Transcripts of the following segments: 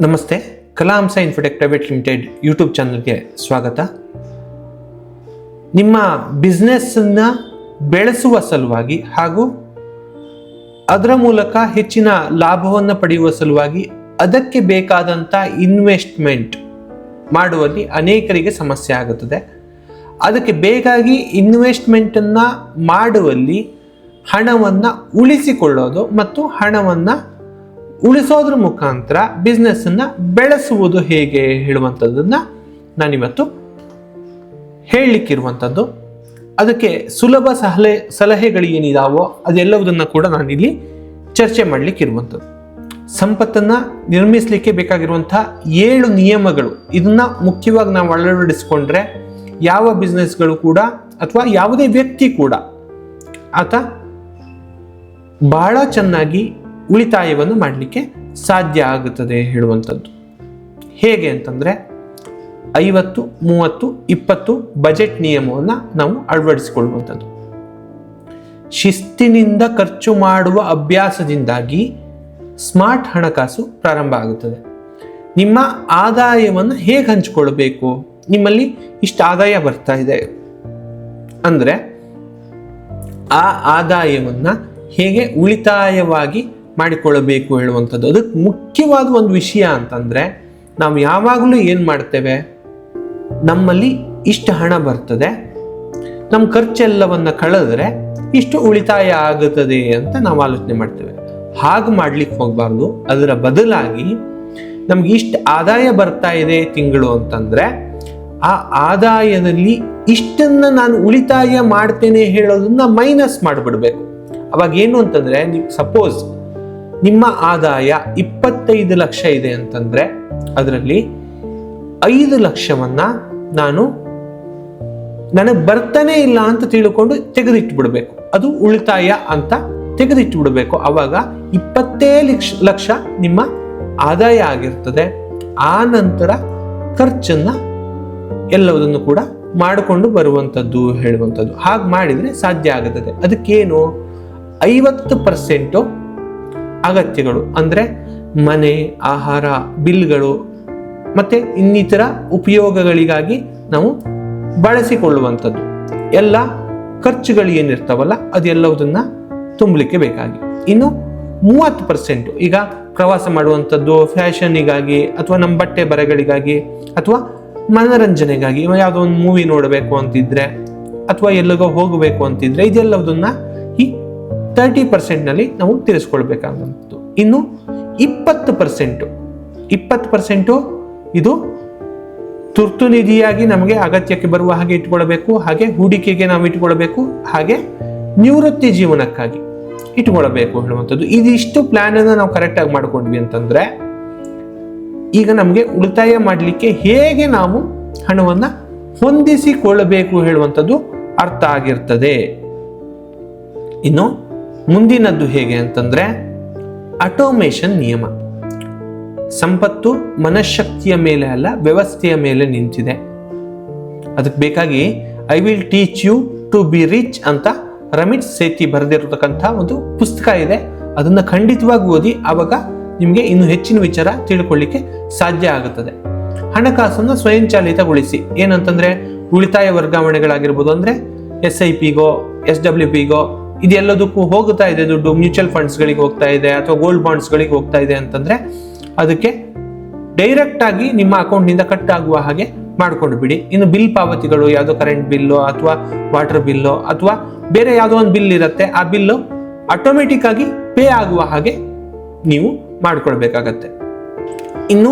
ನಮಸ್ತೆ Kalamsa infotech private limited YouTube ಚಾನಲ್ಗೆ ಸ್ವಾಗತ. ನಿಮ್ಮ ಬಿಸ್ನೆಸ್ಸನ್ನು ಬೆಳೆಸುವ ಸಲುವಾಗಿ ಹಾಗೂ ಅದರ ಮೂಲಕ ಹೆಚ್ಚಿನ ಲಾಭವನ್ನು ಪಡೆಯುವ ಸಲುವಾಗಿ ಅದಕ್ಕೆ ಬೇಕಾದಂಥ ಇನ್ವೆಸ್ಟ್ಮೆಂಟ್ ಮಾಡುವಲ್ಲಿ ಅನೇಕರಿಗೆ ಸಮಸ್ಯೆ ಆಗುತ್ತದೆ. ಅದಕ್ಕೆ ಬೇಕಾಗಿ ಇನ್ವೆಸ್ಟ್ಮೆಂಟನ್ನು ಮಾಡುವಲ್ಲಿ ಹಣವನ್ನು ಉಳಿಸಿಕೊಳ್ಳೋದು ಮತ್ತು ಹಣವನ್ನು ಉಳಿಸೋದ್ರ ಮುಖಾಂತರ ಬಿಸ್ನೆಸ್ಸನ್ನು ಬೆಳೆಸುವುದು ಹೇಗೆ ಹೇಳುವಂಥದ್ದನ್ನು ನಾನಿವತ್ತು ಹೇಳಲಿಕ್ಕಿರುವಂಥದ್ದು. ಅದಕ್ಕೆ ಸುಲಭ ಸಲಹೆ ಸಲಹೆಗಳು ಏನಿದಾವೋ ಅದೆಲ್ಲವುದನ್ನು ಕೂಡ ನಾನಿಲ್ಲಿ ಚರ್ಚೆ ಮಾಡಲಿಕ್ಕಿರುವಂಥದ್ದು. ಸಂಪತ್ತನ್ನು ನಿರ್ಮಿಸಲಿಕ್ಕೆ ಬೇಕಾಗಿರುವಂಥ ಏಳು ನಿಯಮಗಳು. ಇದನ್ನ ಮುಖ್ಯವಾಗಿ ನಾವು ಅಳವಡಿಸಿಕೊಂಡ್ರೆ ಯಾವ ಬಿಸ್ನೆಸ್ಗಳು ಕೂಡ ಅಥವಾ ಯಾವುದೇ ವ್ಯಕ್ತಿ ಕೂಡ ಆತ ಬಹಳ ಚೆನ್ನಾಗಿ ಉಳಿತಾಯವನ್ನು ಮಾಡಲಿಕ್ಕೆ ಸಾಧ್ಯ ಆಗುತ್ತದೆ ಹೇಳುವಂಥದ್ದು. ಹೇಗೆ ಅಂತಂದರೆ ಐವತ್ತು, ಮೂವತ್ತು, ಇಪ್ಪತ್ತು ಬಜೆಟ್ ನಿಯಮವನ್ನು ನಾವು ಅಳವಡಿಸಿಕೊಳ್ಳುವಂಥದ್ದು. ಶಿಸ್ತಿನಿಂದ ಖರ್ಚು ಮಾಡುವ ಅಭ್ಯಾಸದಿಂದಾಗಿ ಸ್ಮಾರ್ಟ್ ಹಣಕಾಸು ಪ್ರಾರಂಭ ಆಗುತ್ತದೆ. ನಿಮ್ಮ ಆದಾಯವನ್ನು ಹೇಗೆ ಹಂಚಿಕೊಳ್ಬೇಕು ನಿಮ್ಮಲ್ಲಿ ಇಷ್ಟು ಆದಾಯ ಬರ್ತಾ ಇದೆ. ಅಂದರೆ ಆ ಆದಾಯವನ್ನು ಹೇಗೆ ಉಳಿತಾಯವಾಗಿ ಮಾಡಿಕೊಳ್ಳಬೇಕು ಹೇಳುವಂಥದ್ದು. ಅದಕ್ಕೆ ಮುಖ್ಯವಾದ ಒಂದು ವಿಷಯ ಅಂತಂದರೆ, ನಾವು ಯಾವಾಗಲೂ ಏನು ಮಾಡ್ತೇವೆ? ನಮ್ಮಲ್ಲಿ ಇಷ್ಟು ಹಣ ಬರ್ತದೆ. ನಮ್ಮ ಖರ್ಚೆಲ್ಲವನ್ನು ಕಳೆದ್ರೆ ಇಷ್ಟು ಉಳಿತಾಯ ಆಗುತ್ತದೆ ಅಂತ ನಾವು ಆಲೋಚನೆ ಮಾಡ್ತೇವೆ. ಹಾಗೆ ಮಾಡ್ಲಿಕ್ಕೆ ಹೋಗಬಾರ್ದು. ಅದರ ಬದಲಾಗಿ ನಮ್ಗೆ ಇಷ್ಟು ಆದಾಯ ಬರ್ತಾ ಇದೆ ತಿಂಗಳು ಅಂತಂದ್ರೆ, ಆ ಆದಾಯದಲ್ಲಿ ಇಷ್ಟನ್ನ ನಾನು ಉಳಿತಾಯ ಮಾಡ್ತೇನೆ ಹೇಳೋದನ್ನ ಮೈನಸ್ ಮಾಡಿಬಿಡ್ಬೇಕು. ಅವಾಗ ಏನು ಅಂತಂದ್ರೆ, ನೀವು ಸಪೋಸ್ ನಿಮ್ಮ ಆದಾಯ ಇಪ್ಪತ್ತೈದು ಲಕ್ಷ ಇದೆ ಅಂತಂದ್ರೆ ಅದರಲ್ಲಿ ಐದು ಲಕ್ಷವನ್ನ ನಾನು ನನಗೆ ಬರ್ತಾನೆ ಇಲ್ಲ ಅಂತ ತಿಳ್ಕೊಂಡು ತೆಗೆದಿಟ್ಟು ಬಿಡಬೇಕು ಅದು ಉಳಿತಾಯ ಅಂತ ತೆಗೆದಿಟ್ಟು ಬಿಡಬೇಕು ಅವಾಗ ಇಪ್ಪತ್ತೇ ಲಕ್ಷ ಲಕ್ಷ ನಿಮ್ಮ ಆದಾಯ ಆಗಿರ್ತದೆ. ಆ ನಂತರ ಖರ್ಚನ್ನ ಎಲ್ಲವುದನ್ನು ಕೂಡ ಮಾಡಿಕೊಂಡು ಬರುವಂಥದ್ದು ಹೇಳುವಂಥದ್ದು ಹಾಗೆ ಮಾಡಿದರೆ ಸಾಧ್ಯ ಆಗುತ್ತದೆ ಅದಕ್ಕೇನು ಐವತ್ತು ಪರ್ಸೆಂಟು ಅಗತ್ಯಗಳು ಅಂದರೆ ಮನೆ, ಆಹಾರ, ಬಿಲ್ಗಳು ಮತ್ತು ಇನ್ನಿತರ ಉಪಯೋಗಗಳಿಗಾಗಿ ನಾವು ಬಳಸಿಕೊಳ್ಳುವಂಥದ್ದು. ಎಲ್ಲ ಖರ್ಚುಗಳು ಏನಿರ್ತಾವಲ್ಲ ಅದೆಲ್ಲವುದನ್ನು ತುಂಬಲಿಕ್ಕೆ ಬೇಕಾಗಿ. ಇನ್ನು ಮೂವತ್ತು ಪರ್ಸೆಂಟು ಈಗ ಪ್ರವಾಸ ಮಾಡುವಂಥದ್ದು ಫ್ಯಾಷನಿಗಾಗಿ ಅಥವಾ ನಮ್ಮ ಬಟ್ಟೆ ಬರೆಗಳಿಗಾಗಿ ಅಥವಾ ಮನರಂಜನೆಗಾಗಿ ಯಾವುದೋ ಒಂದು ಮೂವಿ ನೋಡಬೇಕು ಅಂತಿದ್ರೆ ಅಥವಾ ಎಲ್ಲಿಗೋ ಹೋಗಬೇಕು ಅಂತಿದ್ರೆ ಇದೆಲ್ಲವುದನ್ನು ತರ್ಟಿ ಪರ್ಸೆಂಟ್ನಲ್ಲಿ ನಾವು ತಿಳಿಸ್ಕೊಳ್ಬೇಕಾದಂಥದ್ದು ಇನ್ನು ಇಪ್ಪತ್ತು ಪರ್ಸೆಂಟು ಇಪ್ಪತ್ತು ಪರ್ಸೆಂಟು ಇದು ತುರ್ತು ನಿಧಿಯಾಗಿ ನಮಗೆ ಅಗತ್ಯಕ್ಕೆ ಬರುವ ಹಾಗೆ ಇಟ್ಕೊಳ್ಬೇಕು, ಹಾಗೆ ಹೂಡಿಕೆಗೆ ನಾವು ಇಟ್ಕೊಳ್ಬೇಕು, ಹಾಗೆ ನಿವೃತ್ತಿ ಜೀವನಕ್ಕಾಗಿ ಇಟ್ಕೊಳ್ಬೇಕು ಹೇಳುವಂಥದ್ದು. ಇದಿಷ್ಟು ಪ್ಲಾನ್ ಅನ್ನು ನಾವು ಕರೆಕ್ಟಾಗಿ ಮಾಡ್ಕೊಂಡ್ವಿ ಅಂತಂದ್ರೆ, ಈಗ ನಮಗೆ ಉಳಿತಾಯ ಮಾಡಲಿಕ್ಕೆ ಹೇಗೆ ನಾವು ಹಣವನ್ನು ಹೊಂದಿಸಿಕೊಳ್ಳಬೇಕು ಹೇಳುವಂಥದ್ದು ಅರ್ಥ ಆಗಿರ್ತದೆ. ಇನ್ನು ಮುಂದಿನದ್ದು ಹೇಗೆ ಅಂತಂದ್ರೆ ಅಟೋಮೇಷನ್ ನಿಯಮ. ಸಂಪತ್ತು ಮನಃಶಕ್ತಿಯ ಮೇಲೆ ಅಲ್ಲ, ವ್ಯವಸ್ಥೆಯ ಮೇಲೆ ನಿಂತಿದೆ. ಅದಕ್ಕೆ ಬೇಕಾಗಿ I will teach you to be rich ಅಂತ ರಮೇಶ್ ಸೇತಿ ಬರೆದಿರತಕ್ಕಂಥ ಒಂದು ಪುಸ್ತಕ ಇದೆ. ಅದನ್ನು ಖಂಡಿತವಾಗಿ ಓದಿ, ಆವಾಗ ನಿಮಗೆ ಇನ್ನು ಹೆಚ್ಚಿನ ವಿಚಾರ ತಿಳ್ಕೊಳ್ಳಿಕ್ಕೆ ಸಾಧ್ಯ ಆಗುತ್ತದೆ. ಹಣಕಾಸನ್ನು ಸ್ವಯಂಚಾಲಿತಗೊಳಿಸಿ. ಏನಂತಂದ್ರೆ ಉಳಿತಾಯ ವರ್ಗಾವಣೆಗಳಾಗಿರ್ಬೋದು ಅಂದ್ರೆ ಎಸ್ ಐ ಪಿಗೋ ಎಸ್ ಡಬ್ಲ್ಯೂ ಪಿಗೋ ಇದೆಲ್ಲದಕ್ಕೂ ಹೋಗ್ತಾ ಇದೆ ದುಡ್ಡು. ಮ್ಯೂಚುವಲ್ ಫಂಡ್ಸ್ಗಳಿಗೆ ಹೋಗ್ತಾ ಇದೆ ಅಥವಾ ಗೋಲ್ಡ್ ಬಾಂಡ್ಸ್ಗಳಿಗೆ ಹೋಗ್ತಾ ಇದೆ ಅಂತಂದ್ರೆ ಅದಕ್ಕೆ ಡೈರೆಕ್ಟ್ ಆಗಿ ನಿಮ್ಮ ಅಕೌಂಟ್ನಿಂದ ಕಟ್ ಆಗುವ ಹಾಗೆ ಮಾಡ್ಕೊಂಡು ಬಿಡಿ. ಇನ್ನು ಬಿಲ್ ಪಾವತಿಗಳು, ಯಾವುದೋ ಕರೆಂಟ್ ಬಿಲ್ಲು ಅಥವಾ ವಾಟರ್ ಬಿಲ್ಲು ಅಥವಾ ಬೇರೆ ಯಾವುದೋ ಒಂದು ಬಿಲ್ ಇರುತ್ತೆ, ಆ ಬಿಲ್ಲು ಆಟೋಮೆಟಿಕ್ ಆಗಿ ಪೇ ಆಗುವ ಹಾಗೆ ನೀವು ಮಾಡ್ಕೊಳ್ಬೇಕಾಗತ್ತೆ. ಇನ್ನು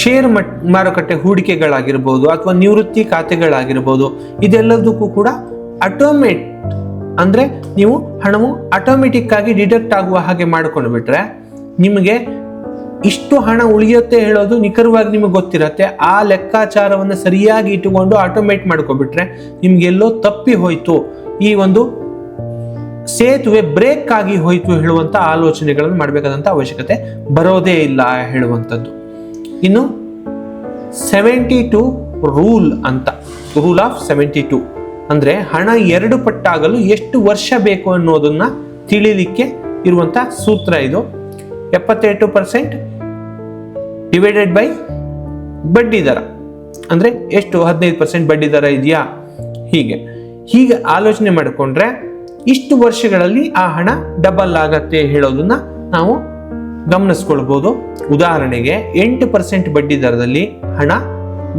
ಶೇರ್ ಮಟ್, ಮಾರುಕಟ್ಟೆ ಹೂಡಿಕೆಗಳಾಗಿರ್ಬೋದು ಅಥವಾ ನಿವೃತ್ತಿ ಖಾತೆಗಳಾಗಿರ್ಬೋದು, ಇದೆಲ್ಲದಕ್ಕೂ ಕೂಡ ಆಟೋಮೇಟ್ ಅಂದ್ರೆ ನೀವು ಹಣವು ಆಟೋಮೆಟಿಕ್ ಆಗಿ ಡಿಡಕ್ಟ್ ಆಗುವ ಹಾಗೆ ಮಾಡಿಕೊಂಡು ಬಿಟ್ರೆ ನಿಮಗೆ ಇಷ್ಟು ಹಣ ಉಳಿಯುತ್ತೆ ಹೇಳೋದು ನಿಖರವಾಗಿ ನಿಮಗೆ ಗೊತ್ತಿರತ್ತೆ. ಆ ಲೆಕ್ಕಾಚಾರವನ್ನು ಸರಿಯಾಗಿ ಇಟ್ಟುಕೊಂಡು ಆಟೋಮೇಟ್ ಮಾಡ್ಕೊಬಿಟ್ರೆ ನಿಮ್ಗೆಲ್ಲೋ ತಪ್ಪಿ ಹೋಯ್ತು. ಈ ಒಂದು ಸೇತುವೆ ಬ್ರೇಕ್ ಆಗಿ ಹೋಯ್ತು ಹೇಳುವಂತ ಆಲೋಚನೆಗಳನ್ನು ಮಾಡಬೇಕಾದಂತ ಅವಶ್ಯಕತೆ ಬರೋದೇ ಇಲ್ಲ ಹೇಳುವಂಥದ್ದು. ಇನ್ನು ಸೆವೆಂಟಿ ಟು ರೂಲ್ ಅಂತ. ರೂಲ್ ಆಫ್ ಸೆವೆಂಟಿ ಟು ಅಂದ್ರೆ ಹಣ ಎರಡು ಪಟ್ಟಾಗಲು ಎಷ್ಟು ವರ್ಷ ಬೇಕು ಅನ್ನೋದನ್ನ ತಿಳಿಲಿಕ್ಕೆ ಇರುವಂತ ಸೂತ್ರ ಇದು. ಎಪ್ಪತ್ತೆಂಟು ಪರ್ಸೆಂಟ್ ಡಿವೈಡೆಡ್ ಬೈ ಬಡ್ಡಿ ದರ. ಅಂದರೆ ಎಷ್ಟು? ಹದಿನೈದು ಪರ್ಸೆಂಟ್ ಬಡ್ಡಿ ದರ ಇದೆಯಾ? ಹೀಗೆ. ಹೀಗೆ ಆಲೋಚನೆ ಮಾಡಿಕೊಂಡ್ರೆ ಇಷ್ಟು ವರ್ಷಗಳಲ್ಲಿ ಆ ಹಣ ಡಬಲ್ ಆಗತ್ತೆ ಹೇಳೋದನ್ನ ನಾವು ಗಮನಿಸ್ಕೊಳ್ಬಹುದು ಉದಾಹರಣೆಗೆ ಎಂಟು ಪರ್ಸೆಂಟ್ ಬಡ್ಡಿ ದರದಲ್ಲಿ ಹಣ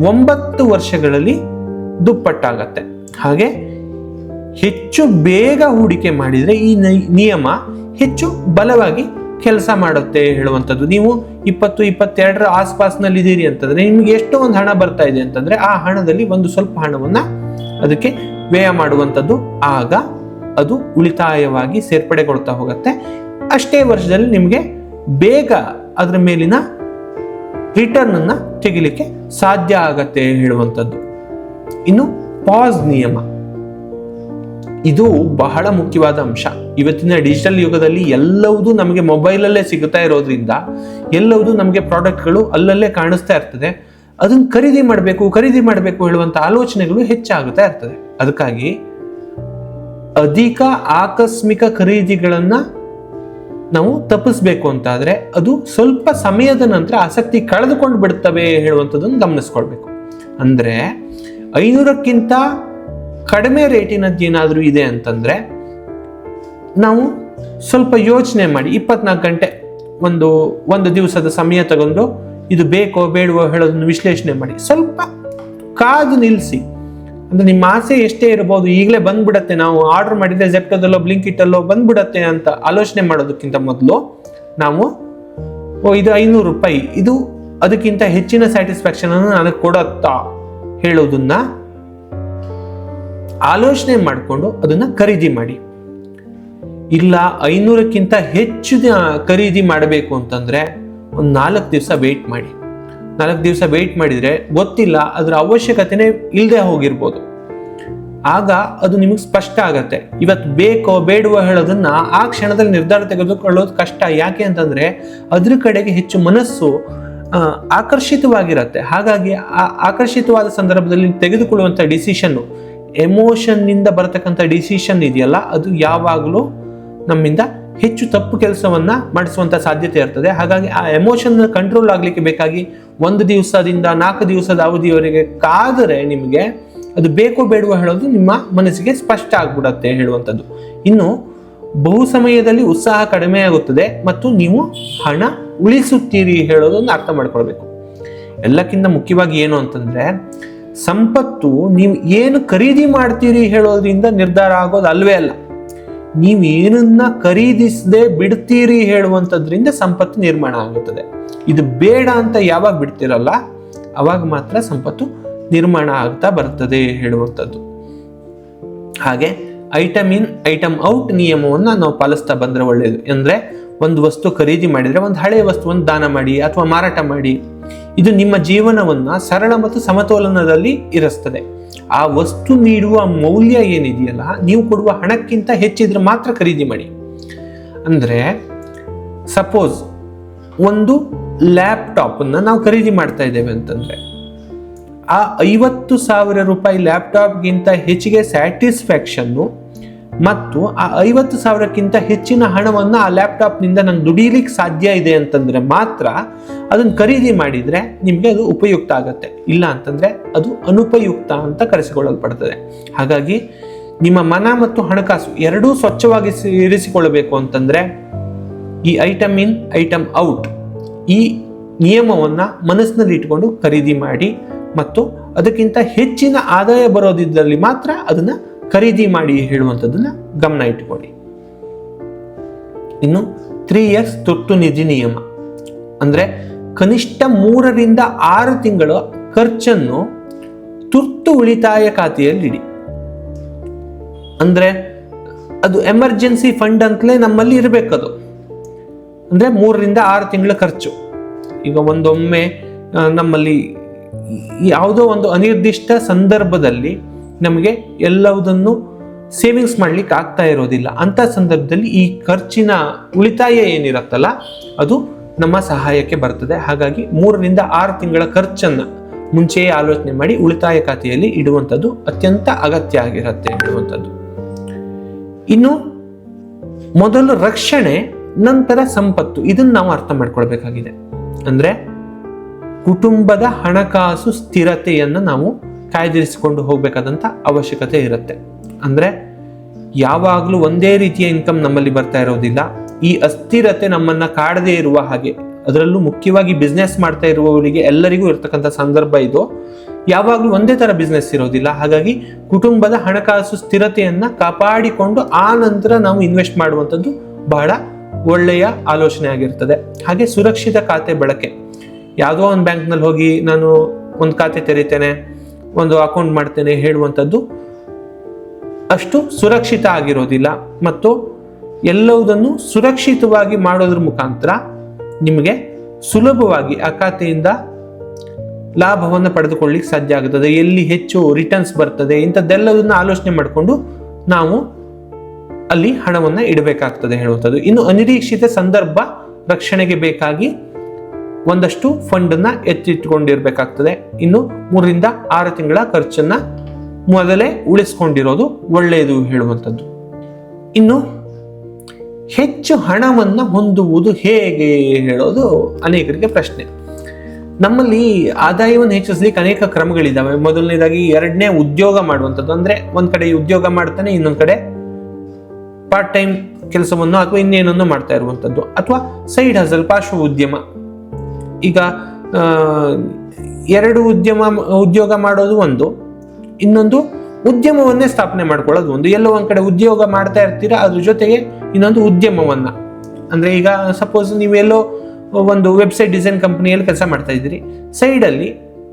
ಒಂಬತ್ತು ವರ್ಷಗಳಲ್ಲಿ ದುಪ್ಪಟ್ಟಾಗತ್ತೆ. ಹಾಗೆ ಹೆಚ್ಚು ಬೇಗ ಹೂಡಿಕೆ ಮಾಡಿದರೆ ಈ ನಿಯಮ ಹೆಚ್ಚು ಬಲವಾಗಿ ಕೆಲಸ ಮಾಡುತ್ತೆ ಹೇಳುವಂಥದ್ದು. ನೀವು ಇಪ್ಪತ್ತು, ಇಪ್ಪತ್ತೆರಡರ ಆಸ್ಪಾಸ್ನಲ್ಲಿ ಇದ್ದೀರಿ ಅಂತಂದ್ರೆ ನಿಮಗೆ ಎಷ್ಟು ಒಂದು ಹಣ ಬರ್ತಾ ಇದೆ ಅಂತಂದರೆ ಆ ಹಣದಲ್ಲಿ ಒಂದು ಸ್ವಲ್ಪ ಹಣವನ್ನು ಅದಕ್ಕೆ ವ್ಯಯ ಮಾಡುವಂಥದ್ದು. ಆಗ ಅದು ಉಳಿತಾಯವಾಗಿ ಸೇರ್ಪಡೆಗೊಳ್ತಾ ಹೋಗುತ್ತೆ. ಅಷ್ಟೇ ವರ್ಷದಲ್ಲಿ ನಿಮಗೆ ಬೇಗ ಅದರ ಮೇಲಿನ ರಿಟರ್ನನ್ನು ತೆಗಿಲಿಕ್ಕೆ ಸಾಧ್ಯ ಆಗತ್ತೆ ಹೇಳುವಂಥದ್ದು. ಇನ್ನು ಪಾಸ್ ನಿಯಮ. ಇದು ಬಹಳ ಮುಖ್ಯವಾದ ಅಂಶ. ಇವತ್ತಿನ ಡಿಜಿಟಲ್ ಯುಗದಲ್ಲಿ ಎಲ್ಲವೂ ನಮಗೆ ಮೊಬೈಲಲ್ಲೇ ಸಿಗುತ್ತಾ ಇರೋದ್ರಿಂದ ಎಲ್ಲವೂ ನಮಗೆ ಪ್ರಾಡಕ್ಟ್ಗಳು ಅಲ್ಲಲ್ಲೇ ಕಾಣಿಸ್ತಾ ಇರ್ತದೆ. ಅದನ್ನ ಖರೀದಿ ಮಾಡಬೇಕು ಖರೀದಿ ಮಾಡಬೇಕು ಹೇಳುವಂಥ ಆಲೋಚನೆಗಳು ಹೆಚ್ಚಾಗುತ್ತಾ ಇರ್ತದೆ. ಅದಕ್ಕಾಗಿ ಅಧಿಕ ಆಕಸ್ಮಿಕ ಖರೀದಿಗಳನ್ನ ನಾವು ತಪ್ಪಿಸ್ಬೇಕು ಆದರೆ ಅದು ಸ್ವಲ್ಪ ಸಮಯದ ನಂತರ ಆಸಕ್ತಿ ಕಳೆದುಕೊಂಡು ಬಿಡ್ತವೆ ಹೇಳುವಂಥದ್ದನ್ನು ಗಮನಿಸ್ಕೊಳ್ಬೇಕು. ಅಂದ್ರೆ ಐನೂರಕ್ಕಿಂತ ಕಡಿಮೆ ರೇಟಿನದ್ದು ಏನಾದರೂ ಇದೆ ಅಂತಂದರೆ ನಾವು ಸ್ವಲ್ಪ ಯೋಚನೆ ಮಾಡಿ ಇಪ್ಪತ್ನಾಲ್ಕು ಗಂಟೆ ಒಂದು ಒಂದು ದಿವಸದ ಸಮಯ ತಗೊಂಡು ಇದು ಬೇಕೋ ಬೇಡವೋ ಹೇಳೋದನ್ನು ವಿಶ್ಲೇಷಣೆ ಮಾಡಿ. ಸ್ವಲ್ಪ ಕಾದು ನಿಲ್ಲಿಸಿ. ಅಂದರೆ ನಿಮ್ಮ ಆಸೆ ಎಷ್ಟೇ ಇರಬಹುದು ಈಗಲೇ ಬಂದ್ಬಿಡತ್ತೆ. ನಾವು ಆರ್ಡರ್ ಮಾಡಿದ್ರೆ ಜೆಪ್ಟೋದಲ್ಲೋ ಬ್ಲಿಂಕಿಟಲ್ಲೋ ಬಂದ್ಬಿಡತ್ತೆ ಅಂತ ಆಲೋಚನೆ ಮಾಡೋದಕ್ಕಿಂತ ಮೊದಲು ನಾವು, ಓ, ಇದು ಐನೂರು ರೂಪಾಯಿ. ಇದು ಅದಕ್ಕಿಂತ ಹೆಚ್ಚಿನ ಸ್ಯಾಟಿಸ್ಫ್ಯಾಕ್ಷನನ್ನು ನನಗೆ ಕೊಡತ್ತಾ? ಹೇಳೋದನ್ನ ಆಲೋಚನೆ ಮಾಡಿಕೊಂಡು ಅದನ್ನ ಖರೀದಿ ಮಾಡಿ. ಇಲ್ಲ, ಐನೂರಕ್ಕಿಂತ ಹೆಚ್ಚು ಖರೀದಿ ಮಾಡಬೇಕು ಅಂತಂದ್ರೆ ಒಂದು ನಾಲ್ಕು ದಿವಸ ವೆಯ್ಟ್ ಮಾಡಿ. ನಾಲ್ಕು ದಿವಸ ವೆಯ್ಟ್ ಮಾಡಿದ್ರೆ ಗೊತ್ತಿಲ್ಲ, ಅದರ ಅವಶ್ಯಕತೆನೇ ಇಲ್ಲದೆ ಹೋಗಿರ್ಬೋದು. ಆಗ ಅದು ನಿಮಗೆ ಸ್ಪಷ್ಟ ಆಗತ್ತೆ. ಇವತ್ತು ಬೇಕೋ ಬೇಡವೋ ಹೇಳೋದನ್ನ ಆ ಕ್ಷಣದಲ್ಲಿ ನಿರ್ಧಾರ ತೆಗೆದುಕೊಳ್ಳೋದು ಕಷ್ಟ. ಯಾಕೆ ಅಂತಂದ್ರೆ ಅದ್ರ ಕಡೆಗೆ ಹೆಚ್ಚು ಮನಸ್ಸು ಆಕರ್ಷಿತವಾಗಿರತ್ತೆ. ಹಾಗಾಗಿ ಆ ಆಕರ್ಷಿತವಾದ ಸಂದರ್ಭದಲ್ಲಿ ತೆಗೆದುಕೊಳ್ಳುವಂಥ ಡಿಸಿಷನ್ನು ಎಮೋಷನ್ನಿಂದ ಬರತಕ್ಕಂಥ ಡಿಸಿಷನ್ ಇದೆಯಲ್ಲ, ಅದು ಯಾವಾಗಲೂ ನಮ್ಮಿಂದ ಹೆಚ್ಚು ತಪ್ಪು ಕೆಲಸವನ್ನು ಮಾಡಿಸುವಂಥ ಸಾಧ್ಯತೆ ಇರ್ತದೆ. ಹಾಗಾಗಿ ಆ ಎಮೋಷನ್ ಕಂಟ್ರೋಲ್ ಆಗಲಿಕ್ಕೆ ಬೇಕಾಗಿ ಒಂದು ದಿವಸದಿಂದ ನಾಲ್ಕು ದಿವಸದ ಅವಧಿಯವರೆಗೆ ಕಾದರೆ ನಿಮಗೆ ಅದು ಬೇಕೋ ಬೇಡವೋ ಹೇಳೋದು ನಿಮ್ಮ ಮನಸ್ಸಿಗೆ ಸ್ಪಷ್ಟ ಆಗ್ಬಿಡತ್ತೆ ಹೇಳುವಂಥದ್ದು. ಇನ್ನು ಬಹು ಸಮಯದಲ್ಲಿ ಉತ್ಸಾಹ ಕಡಿಮೆ ಆಗುತ್ತದೆ ಮತ್ತು ನೀವು ಹಣ ಉಳಿಸುತ್ತೀರಿ ಹೇಳೋದನ್ನು ಅರ್ಥ ಮಾಡ್ಕೊಳ್ಬೇಕು. ಎಲ್ಲಕ್ಕಿಂತ ಮುಖ್ಯವಾಗಿ ಏನು ಅಂತಂದ್ರೆ, ಸಂಪತ್ತು ನೀವು ಏನು ಖರೀದಿ ಮಾಡ್ತೀರಿ ಹೇಳೋದ್ರಿಂದ ನಿರ್ಧಾರ ಆಗೋದು ಅಲ್ವೇ ಅಲ್ಲ. ನೀವು ಏನನ್ನ ಖರೀದಿಸದೆ ಬಿಡ್ತೀರಿ ಹೇಳುವಂಥದ್ರಿಂದ ಸಂಪತ್ತು ನಿರ್ಮಾಣ ಆಗುತ್ತದೆ. ಇದು ಬೇಡ ಅಂತ ಯಾವಾಗ ಬಿಡ್ತಿರಲ್ಲ, ಅವಾಗ ಮಾತ್ರ ಸಂಪತ್ತು ನಿರ್ಮಾಣ ಆಗ್ತಾ ಬರ್ತದೆ ಹೇಳುವಂಥದ್ದು. ಹಾಗೆ ಐಟಮ್ ಇನ್, ಐಟಮ್ ಔಟ್ ನಿಯಮವನ್ನು ನಾವು ಪಾಲಿಸ್ತಾ ಬಂದರೆ ಒಳ್ಳೆಯದು ಅಂದರೆ ಒಂದು ವಸ್ತು ಖರೀದಿ ಮಾಡಿದರೆ ಒಂದು ಹಳೆಯ ವಸ್ತುವನ್ನು ದಾನ ಮಾಡಿ ಅಥವಾ ಮಾರಾಟ ಮಾಡಿ, ಇದು ನಿಮ್ಮ ಜೀವನವನ್ನು ಸರಳ ಮತ್ತು ಸಮತೋಲನದಲ್ಲಿ ಇರಿಸ್ತದೆ. ಆ ವಸ್ತು ನೀಡುವ ಮೌಲ್ಯ ಏನಿದೆಯಲ್ಲ, ನೀವು ಕೊಡುವ ಹಣಕ್ಕಿಂತ ಹೆಚ್ಚಿದ್ರೆ ಮಾತ್ರ ಖರೀದಿ ಮಾಡಿ. ಅಂದರೆ ಸಪೋಸ್ ಒಂದು ಲ್ಯಾಪ್ಟಾಪ್ ಅನ್ನ ನಾವು ಖರೀದಿ ಮಾಡ್ತಾ ಇದ್ದೇವೆ ಅಂತಂದ್ರೆ, ಆ ಐವತ್ತು ಸಾವಿರ ರೂಪಾಯಿ ಲ್ಯಾಪ್ಟಾಪ್ಗಿಂತ ಹೆಚ್ಚಿಗೆ ಸ್ಯಾಟಿಸ್ಫ್ಯಾಕ್ಷನ್ನು ಮತ್ತು ಆ ಐವತ್ತು ಸಾವಿರಕ್ಕಿಂತ ಹೆಚ್ಚಿನ ಹಣವನ್ನು ಆ ಲ್ಯಾಪ್ಟಾಪ್ನಿಂದ ನಂಗೆ ದುಡಿಯಲಿಕ್ಕೆ ಸಾಧ್ಯ ಇದೆ ಅಂತಂದರೆ ಮಾತ್ರ ಅದನ್ನು ಖರೀದಿ ಮಾಡಿದರೆ ನಿಮಗೆ ಅದು ಉಪಯುಕ್ತ ಆಗುತ್ತೆ. ಇಲ್ಲ ಅಂತಂದರೆ ಅದು ಅನುಪಯುಕ್ತ ಅಂತ ಕರೆಸಿಕೊಳ್ಳಲ್ಪಡ್ತದೆ. ಹಾಗಾಗಿ ನಿಮ್ಮ ಮನ ಮತ್ತು ಹಣಕಾಸು ಎರಡೂ ಸ್ವಚ್ಛವಾಗಿ ಇರಿಸಿಕೊಳ್ಳಬೇಕು ಅಂತಂದರೆ ಈ ಐಟಮ್ ಇನ್ ಐಟಮ್ ಔಟ್ ಈ ನಿಯಮವನ್ನು ಮನಸ್ಸಿನಲ್ಲಿ ಇಟ್ಕೊಂಡು ಖರೀದಿ ಮಾಡಿ ಮತ್ತು ಅದಕ್ಕಿಂತ ಹೆಚ್ಚಿನ ಆದಾಯ ಬರೋದಿದ್ದಲ್ಲಿ ಮಾತ್ರ ಅದನ್ನ ಖರೀದಿ ಮಾಡಿ ಹೇಳುವಂಥದ್ದನ್ನ ಗಮನ ಇಟ್ಕೊಳ್ಳಿ. ಇನ್ನು ತ್ರೀ ಇಯರ್ಸ್ ತುರ್ತು ನಿಧಿ ನಿಯಮ. ಅಂದ್ರೆ ಕನಿಷ್ಠ ಮೂರರಿಂದ ಆರು ತಿಂಗಳ ಖರ್ಚನ್ನು ತುರ್ತು ಉಳಿತಾಯ ಖಾತೆಯಲ್ಲಿ ಇಡಿ ಅಂದ್ರೆ ಅದು ಎಮರ್ಜೆನ್ಸಿ ಫಂಡ್ ಅಂತಲೇ ನಮ್ಮಲ್ಲಿ ಇರಬೇಕದು. ಅಂದ್ರೆ ಮೂರರಿಂದ ಆರು ತಿಂಗಳ ಖರ್ಚು. ಈಗ ಒಂದೊಮ್ಮೆ ನಮ್ಮಲ್ಲಿ ಯಾವುದೋ ಒಂದು ಅನಿರ್ದಿಷ್ಟ ಸಂದರ್ಭದಲ್ಲಿ ನಮಗೆ ಎಲ್ಲವುದನ್ನು ಸೇವಿಂಗ್ಸ್ ಮಾಡ್ಲಿಕ್ಕೆ ಆಗ್ತಾ ಇರೋದಿಲ್ಲ. ಅಂತ ಸಂದರ್ಭದಲ್ಲಿ ಈ ಖರ್ಚಿನ ಉಳಿತಾಯ ಏನಿರುತ್ತಲ್ಲ, ಅದು ನಮ್ಮ ಸಹಾಯಕ್ಕೆ ಬರ್ತದೆ. ಹಾಗಾಗಿ ಮೂರರಿಂದ ಆರು ತಿಂಗಳ ಖರ್ಚನ್ನು ಮುಂಚೆಯೇ ಆಲೋಚನೆ ಮಾಡಿ ಉಳಿತಾಯ ಖಾತೆಯಲ್ಲಿ ಇಡುವಂಥದ್ದು ಅತ್ಯಂತ ಅಗತ್ಯ ಆಗಿರುತ್ತೆ ಇಡುವಂಥದ್ದು. ಇನ್ನು ಮೊದಲು ರಕ್ಷಣೆ, ನಂತರ ಸಂಪತ್ತು, ಇದನ್ನು ನಾವು ಅರ್ಥ ಮಾಡ್ಕೊಳ್ಬೇಕಾಗಿದೆ. ಅಂದರೆ ಕುಟುಂಬದ ಹಣಕಾಸು ಸ್ಥಿರತೆಯನ್ನು ನಾವು ಕಾಯ್ದಿರಿಸಿಕೊಂಡು ಹೋಗಬೇಕಾದಂಥ ಅವಶ್ಯಕತೆ ಇರುತ್ತೆ. ಅಂದ್ರೆ ಯಾವಾಗಲೂ ಒಂದೇ ರೀತಿಯ ಇನ್ಕಮ್ ನಮ್ಮಲ್ಲಿ ಬರ್ತಾ ಇರೋದಿಲ್ಲ. ಈ ಅಸ್ಥಿರತೆ ನಮ್ಮನ್ನ ಕಾಡದೇ ಇರುವ ಹಾಗೆ, ಅದರಲ್ಲೂ ಮುಖ್ಯವಾಗಿ ಬಿಸ್ನೆಸ್ ಮಾಡ್ತಾ ಇರುವವರಿಗೆ ಎಲ್ಲರಿಗೂ ಇರ್ತಕ್ಕಂಥ ಸಂದರ್ಭ ಇದು. ಯಾವಾಗಲೂ ಒಂದೇ ತರ ಬಿಸ್ನೆಸ್ ಇರೋದಿಲ್ಲ. ಹಾಗಾಗಿ ಕುಟುಂಬದ ಹಣಕಾಸು ಸ್ಥಿರತೆಯನ್ನು ಕಾಪಾಡಿಕೊಂಡು ಆ ನಂತರ ನಾವು ಇನ್ವೆಸ್ಟ್ ಮಾಡುವಂಥದ್ದು ಬಹಳ ಒಳ್ಳೆಯ ಆಲೋಚನೆ ಆಗಿರ್ತದೆ. ಹಾಗೆ ಸುರಕ್ಷಿತ ಖಾತೆ ಬಳಕೆ. ಯಾವುದೋ ಒಂದು ಬ್ಯಾಂಕ್ನಲ್ಲಿ ಹೋಗಿ ನಾನು ಒಂದು ಖಾತೆ ತೆರಿತೇನೆ ಒಂದು ಅಕೌಂಟ್ ಮಾಡ್ತೇನೆ ಹೇಳುವಂಥದ್ದು, ಅಷ್ಟು ಸುರಕ್ಷಿತ ಆಗಿರೋದಿಲ್ಲ. ಮತ್ತು ಎಲ್ಲವುದನ್ನು ಸುರಕ್ಷಿತವಾಗಿ ಮಾಡೋದ್ರ ಮುಖಾಂತರ ನಿಮಗೆ ಸುಲಭವಾಗಿ ಆ ಖಾತೆಯಿಂದ ಲಾಭವನ್ನು ಪಡೆದುಕೊಳ್ಳಿಕ್ಕೆ ಸಾಧ್ಯ ಆಗುತ್ತದೆ ಎಲ್ಲಿ ಹೆಚ್ಚು ರಿಟರ್ನ್ಸ್ ಬರ್ತದೆ, ಇಂಥದ್ದೆಲ್ಲದನ್ನ ಆಲೋಚನೆ ಮಾಡಿಕೊಂಡು ನಾವು ಅಲ್ಲಿ ಹಣವನ್ನು ಇಡಬೇಕಾಗ್ತದೆ ಹೇಳುವಂಥದ್ದು. ಇನ್ನು ಅನಿರೀಕ್ಷಿತ ಸಂದರ್ಭ ರಕ್ಷಣೆಗೆ ಬೇಕಾಗಿ ಒಂದಷ್ಟು ಫಂಡನ್ನು ಎತ್ತಿಟ್ಟುಕೊಂಡಿರ್ಬೇಕಾಗ್ತದೆ ಇನ್ನು ಮೂರರಿಂದ ಆರು ತಿಂಗಳ ಖರ್ಚನ್ನ ಮೊದಲೇ ಉಳಿಸ್ಕೊಂಡಿರೋದು ಒಳ್ಳೆಯದು ಹೇಳುವಂಥದ್ದು. ಇನ್ನು ಹೆಚ್ಚು ಹಣವನ್ನು ಹೊಂದುವುದು ಹೇಗೆ ಹೇಳೋದು ಅನೇಕರಿಗೆ ಪ್ರಶ್ನೆ. ನಮ್ಮಲ್ಲಿ ಆದಾಯವನ್ನು ಹೆಚ್ಚಿಸಲಿಕ್ಕೆ ಅನೇಕ ಕ್ರಮಗಳಿದ್ದಾವೆ ಮೊದಲನೇದಾಗಿ ಎರಡನೇ ಉದ್ಯೋಗ ಮಾಡುವಂಥದ್ದು. ಅಂದ್ರೆ ಒಂದು ಕಡೆ ಉದ್ಯೋಗ ಮಾಡ್ತಾನೆ, ಇನ್ನೊಂದು ಕಡೆ ಪಾರ್ಟ್ ಟೈಮ್ ಕೆಲಸವನ್ನು ಅಥವಾ ಇನ್ನೇನನ್ನು ಮಾಡ್ತಾ ಇರುವಂಥದ್ದು. ಅಥವಾ ಸೈಡ್ ಹಸಲ್ ಪಾರ್ಶ್ವ ಉದ್ಯಮ. ಈಗ ಎರಡು ಉದ್ಯಮ, ಉದ್ಯೋಗ ಮಾಡೋದು ಒಂದು, ಇನ್ನೊಂದು ಉದ್ಯಮವನ್ನೇ ಸ್ಥಾಪನೆ ಮಾಡ್ಕೊಳ್ಳೋದು ಒಂದು. ಎಲ್ಲೋ ಒಂದು ಕಡೆ ಉದ್ಯೋಗ ಮಾಡ್ತಾ ಇರ್ತೀರಾ, ಅದ್ರ ಜೊತೆಗೆ ಇನ್ನೊಂದು ಉದ್ಯಮವನ್ನು. ಅಂದರೆ ಈಗ ಸಪೋಸ್ ನೀವೆಲ್ಲೋ ಒಂದು ವೆಬ್ಸೈಟ್ ಡಿಸೈನ್ ಕಂಪ್ನಿಯಲ್ಲಿ ಕೆಲಸ ಮಾಡ್ತಾ ಇದ್ದೀರಿ ಸೈಡಲ್ಲಿ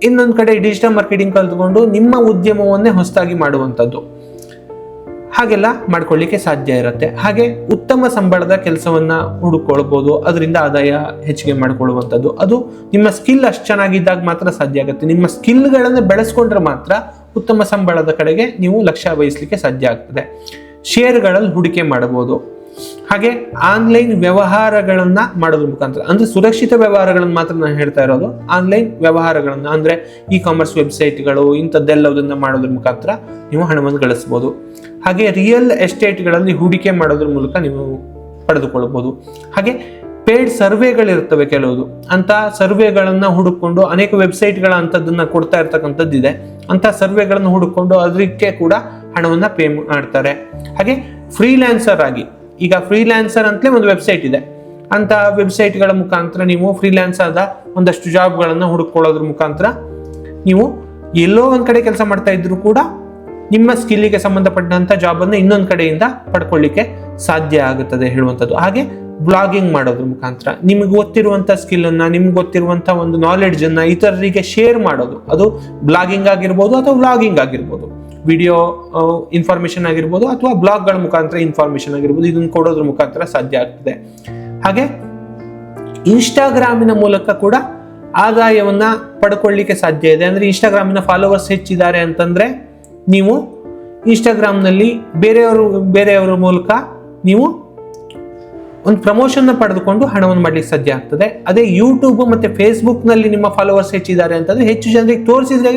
ಇನ್ನೊಂದು ಕಡೆ ಡಿಜಿಟಲ್ ಮಾರ್ಕೆಟಿಂಗ್ ಕಲ್ತ್ಕೊಂಡು ನಿಮ್ಮ ಉದ್ಯಮವನ್ನೇ ಹೊಸದಾಗಿ ಮಾಡುವಂಥದ್ದು. ಹಾಗೆಲ್ಲ ಮಾಡ್ಕೊಳ್ಳಿಕ್ಕೆ ಸಾಧ್ಯ ಇರುತ್ತೆ. ಹಾಗೆ ಉತ್ತಮ ಸಂಬಳದ ಕೆಲಸವನ್ನ ಹುಡುಕೊಳ್ಬೋದು. ಅದರಿಂದ ಆದಾಯ ಹೆಚ್ಚಿಗೆ ಮಾಡ್ಕೊಳ್ಳುವಂಥದ್ದು. ಅದು ನಿಮ್ಮ ಸ್ಕಿಲ್ ಅಷ್ಟು ಚೆನ್ನಾಗಿದ್ದಾಗ ಮಾತ್ರ ಸಾಧ್ಯ ಆಗುತ್ತೆ. ನಿಮ್ಮ ಸ್ಕಿಲ್ಗಳನ್ನು ಬೆಳೆಸ್ಕೊಂಡ್ರೆ ಮಾತ್ರ ಉತ್ತಮ ಸಂಬಳದ ಕಡೆಗೆ ನೀವು ಲಕ್ಷ್ಯ ವಹಿಸಲಿಕ್ಕೆ ಸಾಧ್ಯ ಆಗ್ತದೆ. ಶೇರ್ಗಳಲ್ಲಿ ಹೂಡಿಕೆ ಮಾಡಬಹುದು ಹಾಗೆ ಆನ್ಲೈನ್ ವ್ಯವಹಾರಗಳನ್ನ ಮಾಡೋದ್ರ ಮುಖಾಂತರ. ಅಂದ್ರೆ ಸುರಕ್ಷಿತ ವ್ಯವಹಾರಗಳನ್ನ ಮಾತ್ರ ನಾನು ಹೇಳ್ತಾ ಇರೋದು. ಆನ್ಲೈನ್ ವ್ಯವಹಾರಗಳನ್ನ, ಅಂದ್ರೆ ಇ ಕಾಮರ್ಸ್ ವೆಬ್ಸೈಟ್ಗಳು ಇಂಥದ್ದೆಲ್ಲದನ್ನ ಮಾಡೋದ್ರ ಮುಖಾಂತರ ನೀವು ಹಣವನ್ನು ಗಳಿಸ್ಬೋದು. ಹಾಗೆ ರಿಯಲ್ ಎಸ್ಟೇಟ್ಗಳಲ್ಲಿ ಹೂಡಿಕೆ ಮಾಡೋದ್ರ ಮೂಲಕ ನೀವು ಪಡೆದುಕೊಳ್ಳಬಹುದು ಹಾಗೆ ಪೇಡ್ ಸರ್ವೆಗಳಿರ್ತವೆ ಕೆಲವುದು. ಅಂತ ಸರ್ವೆಗಳನ್ನ ಹುಡುಕೊಂಡು ಅನೇಕ ವೆಬ್ಸೈಟ್ಗಳ ಅಂತದನ್ನ ಕೊಡ್ತಾ ಇರ್ತಕ್ಕಂಥದ್ದಿದೆ. ಅಂತ ಸರ್ವೆಗಳನ್ನು ಹುಡುಕೊಂಡು ಅದಕ್ಕೆ ಕೂಡ ಹಣವನ್ನ ಪೇ ಮಾಡ್ತಾರೆ. ಹಾಗೆ ಫ್ರೀಲ್ಯಾನ್ಸರ್ ಆಗಿ ಈಗ ಫ್ರೀಲ್ಯಾನ್ಸರ್ ಅಂತಲೇ ಒಂದು ವೆಬ್ಸೈಟ್ ಇದೆ. ಅಂತ ವೆಬ್ಸೈಟ್ಗಳ ಮುಖಾಂತರ ನೀವು ಫ್ರೀಲ್ಯಾನ್ಸ್ ಆದ ಒಂದಷ್ಟು ಜಾಬ್ಗಳನ್ನು ಹುಡುಕೊಳ್ಳೋದ್ರ ಮುಖಾಂತರ ನೀವು ಎಲ್ಲೋ ಒಂದು ಕಡೆ ಕೆಲಸ ಮಾಡ್ತಾ ಇದ್ರು ಕೂಡ ನಿಮ್ಮ ಸ್ಕಿಲ್ಲಿಗೆ ಸಂಬಂಧಪಟ್ಟಂಥ ಜಾಬನ್ನು ಇನ್ನೊಂದು ಕಡೆಯಿಂದ ಪಡ್ಕೊಳ್ಳಿಕ್ಕೆ ಸಾಧ್ಯ ಆಗುತ್ತದೆ ಹೇಳುವಂಥದ್ದು. ಹಾಗೆ ಬ್ಲಾಗಿಂಗ್ ಮಾಡೋದ್ರ ಮುಖಾಂತರ ನಿಮ್ಗೆ ಗೊತ್ತಿರುವಂಥ ಸ್ಕಿಲ್ಲನ್ನು ನಿಮ್ಗೆ ಗೊತ್ತಿರುವಂಥ ಒಂದು ನಾಲೆಡ್ಜನ್ನು ಇತರರಿಗೆ ಶೇರ್ ಮಾಡೋದು. ಅದು ಬ್ಲಾಗಿಂಗ್ ಆಗಿರ್ಬೋದು ಅಥವಾ ವ್ಲಾಗಿಂಗ್ ಆಗಿರ್ಬೋದು. ವಿಡಿಯೋ ಇನ್ಫಾರ್ಮೇಶನ್ ಆಗಿರ್ಬೋದು ಅಥವಾ ಬ್ಲಾಗ್ಗಳ ಮುಖಾಂತರ ಇನ್ಫಾರ್ಮೇಶನ್ ಆಗಿರ್ಬೋದು, ಇದನ್ನು ಕೊಡೋದ್ರ ಮುಖಾಂತರ ಸಾಧ್ಯ ಆಗ್ತದೆ. ಹಾಗೆ ಇನ್ಸ್ಟಾಗ್ರಾಮಿನ ಮೂಲಕ ಕೂಡ ಆದಾಯವನ್ನ ಪಡ್ಕೊಳ್ಳಿಕ್ಕೆ ಸಾಧ್ಯ ಇದೆ. ಅಂದ್ರೆ ಇನ್ಸ್ಟಾಗ್ರಾಮಿನ ಫಾಲೋವರ್ಸ್ ಹೆಚ್ಚಿದ್ದಾರೆ ಅಂತಂದ್ರೆ ನೀವು ಇನ್ಸ್ಟಾಗ್ರಾಮ್ನಲ್ಲಿ ಬೇರೆಯವರು, ಬೇರೆಯವರ ಮೂಲಕ ನೀವು ಒಂದು ಪ್ರಮೋಷನ್ ಪಡೆದುಕೊಂಡು ಹಣವನ್ನು ಮಾಡ್ಲಿಕ್ಕೆ ಸಾಧ್ಯ ಆಗ್ತದೆ. ಅದೇ ಯೂಟ್ಯೂಬ್ ಮತ್ತೆ ಫೇಸ್ಬುಕ್ನಲ್ಲಿ ನಿಮ್ಮ ಫಾಲೋವರ್ಸ್ ಹೆಚ್ಚಿದ್ದಾರೆ ಅಂತಂದ್ರೆ ಹೆಚ್ಚು ಜನರಿಗೆ ತೋರಿಸಿದ್ರೆ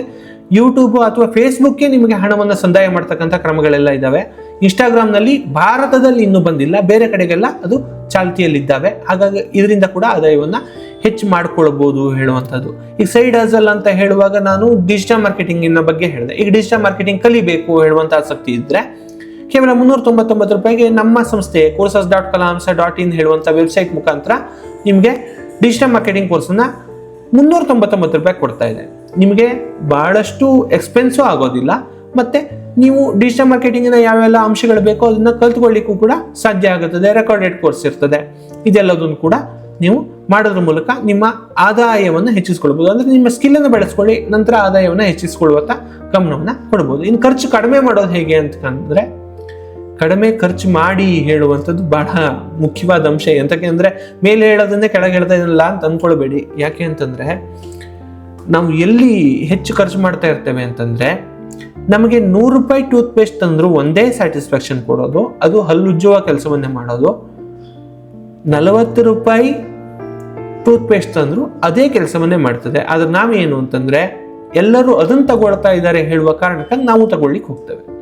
ಯೂಟ್ಯೂಬ್ ಅಥವಾ ಫೇಸ್ಬುಕ್ಗೆ ನಿಮಗೆ ಹಣವನ್ನು ಸಂದಾಯ ಮಾಡ್ತಕ್ಕಂಥ ಕ್ರಮಗಳೆಲ್ಲ ಇದ್ದಾವೆ. ಇನ್ಸ್ಟಾಗ್ರಾಮ್ನಲ್ಲಿ ಭಾರತದಲ್ಲಿ ಇನ್ನೂ ಬಂದಿಲ್ಲ. ಬೇರೆ ಕಡೆಗೆಲ್ಲ ಅದು ಚಾಲ್ತಿಯಲ್ಲಿದ್ದಾವೆ. ಹಾಗಾಗಿ ಇದರಿಂದ ಕೂಡ ಆದಾಯವನ್ನು ಹೆಚ್ಚು ಮಾಡ್ಕೊಳ್ಬೋದು ಹೇಳುವಂಥದ್ದು. ಈಗ ಸೈಡ್ ಹಸಲ್ ಅಂತ ಹೇಳುವಾಗ ನಾನು ಡಿಜಿಟಲ್ ಮಾರ್ಕೆಟಿಂಗಿನ ಬಗ್ಗೆ ಹೇಳಿದೆ. ಈಗ ಡಿಜಿಟಲ್ ಮಾರ್ಕೆಟಿಂಗ್ ಕಲಿಬೇಕು ಹೇಳುವಂಥ ಆಸಕ್ತಿ ಇದ್ದರೆ ಕೇವಲ ಮುನ್ನೂರ ತೊಂಬತ್ತೊಂಬತ್ತು ರೂಪಾಯಿಗೆ ನಮ್ಮ ಸಂಸ್ಥೆ courses dot Kalamsa dot in ಹೇಳುವಂಥ ವೆಬ್ಸೈಟ್ ಮುಖಾಂತರ ನಿಮಗೆ ಡಿಜಿಟಲ್ ಮಾರ್ಕೆಟಿಂಗ್ ಕೋರ್ಸನ್ನು ಮುನ್ನೂರ ತೊಂಬತ್ತೊಂಬತ್ತು ರೂಪಾಯಿ ಕೊಡ್ತಾ ಇದೆ. ನಿಮಗೆ ಬಹಳಷ್ಟು ಎಕ್ಸ್ಪೆನ್ಸು ಆಗೋದಿಲ್ಲ. ಮತ್ತೆ ನೀವು ಡಿಜಿಟಲ್ ಮಾರ್ಕೆಟಿಂಗಿನ ಯಾವೆಲ್ಲ ಅಂಶಗಳು ಬೇಕೋ ಅದನ್ನ ಕಲ್ತ್ಕೊಳ್ಳಿಕ್ಕೂ ಕೂಡ ಸಾಧ್ಯ ಆಗುತ್ತದೆ ರೆಕಾರ್ಡೆಡ್ ಕೋರ್ಸ್ ಇರ್ತದೆ. ಇದೆಲ್ಲದನ್ನು ಕೂಡ ನೀವು ಮಾಡೋದ್ರ ಮೂಲಕ ನಿಮ್ಮ ಆದಾಯವನ್ನು ಹೆಚ್ಚಿಸ್ಕೊಳ್ಬೋದು. ಅಂದ್ರೆ ನಿಮ್ಮ ಸ್ಕಿಲ್ ಅನ್ನು ಬೆಳೆಸ್ಕೊಳ್ಳಿ, ನಂತರ ಆದಾಯವನ್ನು ಹೆಚ್ಚಿಸ್ಕೊಳ್ಳುವಂತ ಗಮನವನ್ನು ಕೊಡ್ಬೋದು. ಇನ್ನು ಖರ್ಚು ಕಡಿಮೆ ಮಾಡೋದು ಹೇಗೆ ಅಂತಂದ್ರೆ ಕಡಿಮೆ ಖರ್ಚು ಮಾಡಿ ಹೇಳುವಂಥದ್ದು ಬಹಳ ಮುಖ್ಯವಾದ ಅಂಶ. ಎಂತಕ್ಕೆ ಅಂದರೆ, ಮೇಲೆ ಹೇಳೋದನ್ನೇ ಕೆಳಗೆ ಹೇಳ್ತಾ ಇಲ್ಲ ಅಂತ ಅಂದ್ಕೊಳ್ಬೇಡಿ ಯಾಕೆ ಅಂತಂದ್ರೆ ನಾವು ಎಲ್ಲಿ ಹೆಚ್ಚು ಖರ್ಚು ಮಾಡ್ತಾ ಇರ್ತೇವೆ ಅಂತಂದ್ರೆ, ನಮಗೆ ನೂರು ರೂಪಾಯಿ ಟೂತ್ ಪೇಸ್ಟ್ ತಂದ್ರು ಒಂದೇ ಸ್ಯಾಟಿಸ್ಫ್ಯಾಕ್ಷನ್ ಕೊಡೋದು, ಅದು ಹಲ್ಲುಜ್ಜುವ ಕೆಲಸವನ್ನೇ ಮಾಡೋದು. ನಲವತ್ತು ರೂಪಾಯಿ ಟೂತ್ ಪೇಸ್ಟ್ ತಂದ್ರು ಅದೇ ಕೆಲಸವನ್ನೇ ಮಾಡ್ತದೆ. ಆದರೆ ನಾವೇನು ಅಂತಂದ್ರೆ, ಎಲ್ಲರೂ ಅದನ್ನ ತಗೊಳ್ತಾ ಇದ್ದಾರೆ ಹೇಳುವ ಕಾರಣಕ್ಕೆ ನಾವು ತಗೊಳ್ಳಿಕ್ಕೆ ಹೋಗ್ತೇವೆ.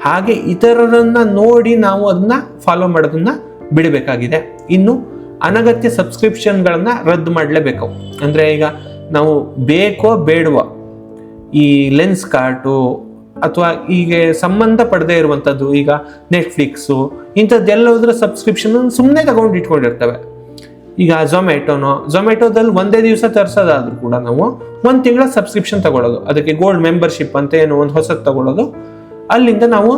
ಹಾಗೆ ಇತರರನ್ನ ನೋಡಿ ನಾವು ಅದನ್ನ ಫಾಲೋ ಮಾಡೋದನ್ನ ಬಿಡಬೇಕಾಗಿದೆ. ಇನ್ನು ಅನಗತ್ಯ ಸಬ್ಸ್ಕ್ರಿಪ್ಷನ್ಗಳನ್ನ ರದ್ದು ಮಾಡಲೇಬೇಕು. ಅಂದ್ರೆ ಈಗ ನಾವು ಬೇಕೋ ಬೇಡವೋ, ಈ ಲೆನ್ಸ್ ಕಾರ್ಟು ಅಥವಾ ಈಗ ಸಂಬಂಧ ಪಡದೇ ಇರುವಂಥದ್ದು, ಈಗ ನೆಟ್ಫ್ಲಿಕ್ಸು ಇಂಥದ್ದೆಲ್ಲದರ ಸಬ್ಸ್ಕ್ರಿಪ್ಷನ್ ಸುಮ್ಮನೆ ತಗೊಂಡು ಇಟ್ಕೊಂಡಿರ್ತವೆ. ಈಗ ಝೊಮ್ಯಾಟೋನೋ ಝೊಮ್ಯಾಟೋದಲ್ಲಿ ಒಂದೇ ದಿವಸ ತರಿಸೋದಾದ್ರೂ ಕೂಡ ನಾವು ಒಂದು ತಿಂಗಳ ಸಬ್ಸ್ಕ್ರಿಪ್ಷನ್ ತಗೊಳ್ಳೋದು ಅದಕ್ಕೆ ಗೋಲ್ಡ್ ಮೆಂಬರ್ಶಿಪ್ ಅಂತ ಏನೋ ಒಂದು ಹೊಸದು ತಗೊಳ್ಳೋದು ಅಲ್ಲಿಂದ ನಾವು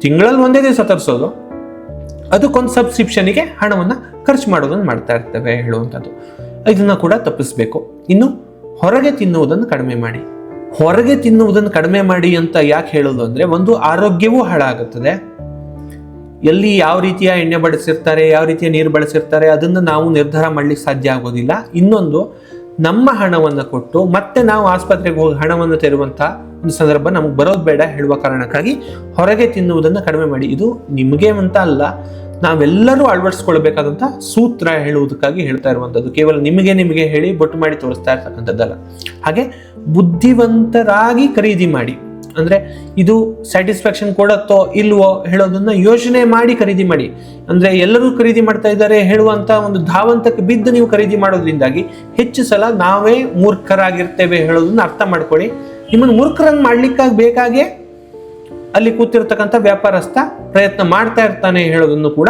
ತಿಂಗಳಲ್ಲಿ ಒಂದೇ ದಿವಸ ತರಿಸೋದು. ಅದಕ್ಕೊಂದು ಸಬ್ಸ್ಕ್ರಿಪ್ಷನಿಗೆ ಹಣವನ್ನು ಖರ್ಚು ಮಾಡೋದನ್ನು ಮಾಡ್ತಾ ಇರ್ತೇವೆ ಹೇಳುವಂಥದ್ದು. ಇದನ್ನು ಕೂಡ ತಪ್ಪಿಸ್ಬೇಕು. ಇನ್ನು ಹೊರಗೆ ತಿನ್ನುವುದನ್ನು ಕಡಿಮೆ ಮಾಡಿ. ಹೊರಗೆ ತಿನ್ನುವುದನ್ನು ಕಡಿಮೆ ಮಾಡಿ ಅಂತ ಯಾಕೆ ಹೇಳೋದು ಅಂದರೆ ಒಂದು ಆರೋಗ್ಯವೂ ಹಾಳಾಗುತ್ತದೆ. ಎಲ್ಲಿ ಯಾವ ರೀತಿಯ ಎಣ್ಣೆ ಬಳಸಿರ್ತಾರೆ, ಯಾವ ರೀತಿಯ ನೀರು ಬಳಸಿರ್ತಾರೆ ಅದನ್ನು ನಾವು ನಿರ್ಧಾರ ಮಾಡಲಿಕ್ಕೆ ಸಾಧ್ಯ ಆಗೋದಿಲ್ಲ. ಇನ್ನೊಂದು ನಮ್ಮ ಹಣವನ್ನು ಕೊಟ್ಟು ಮತ್ತೆ ನಾವು ಆಸ್ಪತ್ರೆಗೆ ಹೋಗಿ ಹಣವನ್ನು ತೆರುವಂಥ ಒಂದು ಸಂದರ್ಭ ನಮಗೆ ಬರೋದು ಬೇಡ ಹೇಳುವ ಕಾರಣಕ್ಕಾಗಿ ಹೊರಗೆ ತಿನ್ನುವುದನ್ನು ಕಡಿಮೆ ಮಾಡಿ. ಇದು ನಿಮಗೆ ಅಂತ ಅಲ್ಲ ನಾವೆಲ್ಲರೂ ಅಳವಡಿಸ್ಕೊಳ್ಬೇಕಾದಂಥ ಸೂತ್ರ ಹೇಳುವುದಕ್ಕಾಗಿ ಹೇಳ್ತಾ ಇರುವಂಥದ್ದು. ಕೇವಲ ನಿಮಗೆ ನಿಮಗೆ ಹೇಳಿ ಬೊಟ್ಟು ಮಾಡಿ ತೋರಿಸ್ತಾ ಇರ್ತಕ್ಕಂಥದ್ದಲ್ಲ. ಹಾಗೆ ಬುದ್ಧಿವಂತರಾಗಿ ಖರೀದಿ ಮಾಡಿ. ಅಂದ್ರೆ ಇದು ಸ್ಯಾಟಿಸ್ಫ್ಯಾಕ್ಷನ್ ಕೊಡತ್ತೋ ಇಲ್ವೋ ಹೇಳೋದನ್ನ ಯೋಚನೆ ಮಾಡಿ ಖರೀದಿ ಮಾಡಿ. ಅಂದ್ರೆ ಎಲ್ಲರೂ ಖರೀದಿ ಮಾಡ್ತಾ ಇದ್ದಾರೆ ಹೇಳುವಂತ ಒಂದು ಧಾವಂತಕ್ಕೆ ಬಿದ್ದು ನೀವು ಖರೀದಿ ಮಾಡೋದ್ರಿಂದಾಗಿ ಹೆಚ್ಚು ಸಲ ನಾವೇ ಮೂರ್ಖರಾಗಿರ್ತೇವೆ ಹೇಳೋದನ್ನ ಅರ್ಥ ಮಾಡ್ಕೊಳ್ಳಿ. ನಿಮ್ಮನ್ನು ಮೂರ್ಖರನ್ನು ಮಾಡ್ಲಿಕ್ಕಾಗಿ ಬೇಕಾಗೆ ಅಲ್ಲಿ ಕೂತಿರ್ತಕ್ಕಂಥ ವ್ಯಾಪಾರಸ್ಥ ಪ್ರಯತ್ನ ಮಾಡ್ತಾ ಇರ್ತಾನೆ ಹೇಳೋದನ್ನು ಕೂಡ